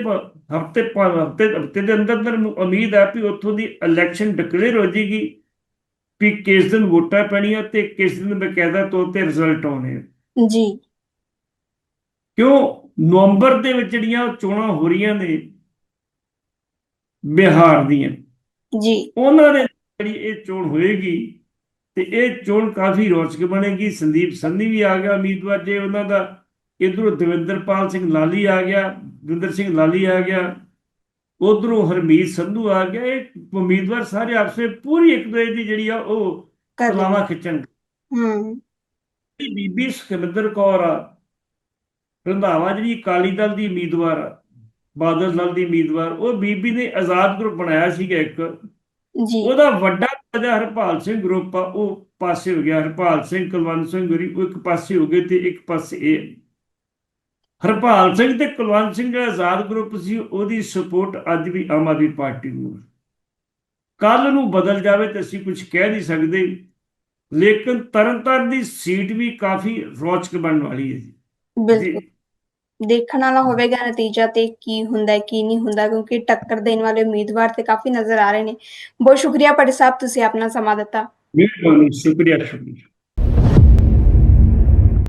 ਹਫ਼ਤੇ ਹਫ਼ਤੇ ਹਫ਼ਤੇ ਦੇ ਅੰਦਰ ਅੰਦਰ ਉਮੀਦ ਹੈ ਵੀ ਉੱਥੋਂ ਦੀ ਇਲੈਕਸ਼ਨ ਡਿਕਲੇਅਰ ਹੋ ਜਾਏਗੀ ਵੀ ਕਿਸ ਦਿਨ ਵੋਟਾਂ ਪੈਣੀਆਂ ਤੇ ਕਿਸ ਦਿਨ ਬਕਾਇਦਾ ਤੌਰ ਤੇ ਰਿਜ਼ਲਟ ਆਉਣੇ ਜੀ। ਕਿਉਂ? ਨਵੰਬਰ ਦੇ ਵਿੱਚ ਜਿਹੜੀਆਂ ਚੋਣਾਂ ਹੋ ਰਹੀਆਂ ਨੇ ਬਿਹਾਰ ਦੀਆਂ ਜੀ। ਉਹਨਾਂ ਦੇ ਜਿਹੜੀ ਇਹ ਚੋਣ ਹੋਏਗੀ ਤੇ ਇਹ ਚੋਣ ਕਾਫੀ ਰੌਚਕ ਬਣੇਗੀ। ਸੰਦੀਪ ਸੰਧੀ ਵੀ ਆ ਗਿਆ ਉਮੀਦਵਾਰ ਜੇ ਉਹਨਾਂ ਦਾ ਇਧਰੋਂ ਦਵਿੰਦਰਪਾਲ ਸਿੰਘ ਲਾਲੀ ਆ ਗਿਆ ਦਵਿੰਦਰ ਸਿੰਘ ਲਾਲੀ ਆ ਗਿਆ ਉਧਰੋਂ ਹਰਮੀਤ ਸੰਧੂ ਆ ਗਿਆ ਇਹ ਉਮੀਦਵਾਰ ਸਾਰੇ ਆਪਸ ਪੂਰੀ ਇੱਕ ਦੂਜੇ ਦੀ ਜਿਹੜੀ ਆ ਉਹ ਕਰ ਤਲਾਵਾ ਖਿੱਚਣ। ਹੂੰ। ਬੀਬੀ ਸੁਖਵਿੰਦਰ ਕੌਰ ਆ ਰੰਧਾਵਾ ਜਿਹੜੀ ਅਕਾਲੀ ਦਲ ਦੀ ਉਮੀਦਵਾਰ ਆ ਬਾਦਲ ਦਲ ਦੀ ਉਮੀਦਵਾਰ ਉਹ ਬੀਬੀ ਨੇ ਆਜ਼ਾਦ ਗਰੁੱਪ ਬਣਾਇਆ ਸੀਗਾ ਇੱਕ। ਜੀ। ਉਹਦਾ ਵੱਡਾ ਜਿਹੜਾ ਹਰਪਾਲ ਸਿੰਘ ਗਰੁੱਪ ਆ ਉਹ ਪਾਸੇ ਹੋ ਗਿਆ ਹਰਪਾਲ ਸਿੰਘ ਕੁਲਵੰਤ ਸਿੰਘ ਗੁਰੀ ਉਹ ਇੱਕ ਪਾਸੇ ਹੋ ਗਏ ਤੇ ਇੱਕ ਪਾਸੇ ਇਹ। ਹਰਪਾਲ ਸਿੰਘ ਤੇ ਕੁਲਵੰਤ ਸਿੰਘ ਜਿਹੜਾ ਆਜ਼ਾਦ ਗਰੁੱਪ ਸੀ ਉਹਦੀ ਸਪੋਰਟ ਅੱਜ ਵੀ ਆਮ ਆਦਮੀ ਪਾਰਟੀ ਨੂੰ ਕੱਲ ਨੂੰ ਬਦਲ ਜਾਵੇ ਤੇ ਅਸੀਂ ਕੁਝ ਕਹਿ ਨਹੀਂ ਸਕਦੇ ਲੇਕਿਨ ਤਰਨਤਾਰਨ ਦੀ ਸੀਟ ਵੀ ਕਾਫੀ ਰੌਚਕ ਬਣਨ ਵਾਲੀ ਹੈ ਜੀ। ਬਿਲਕੁਲ। ਦੇਖਣ ਵਾਲਾ ਹੋਵੇਗਾ ਨਤੀਜਾ ਤੇ ਕੀ ਹੁੰਦਾ ਹੈ ਕੀ ਨਹੀਂ ਹੁੰਦਾ ਕਿਉਂਕਿ ਟੱਕਰ ਦੇਣ ਵਾਲੇ ਉਮੀਦਵਾਰ ਤੇ ਕਾਫੀ ਨਜ਼ਰ ਆ ਰਹੇ ਨੇ। ਬਹੁਤ ਸ਼ੁਕਰੀਆ ਪਟੇ ਸਾਹਿਬ ਤੁਸੀਂ ਆਪਣਾ ਸਮਾਂ ਦਿੱਤਾ। ਮਿਹਰਬਾਨੀ ਸ਼ੁਕਰੀਆ ਸ਼ੁਕਰੀਆ।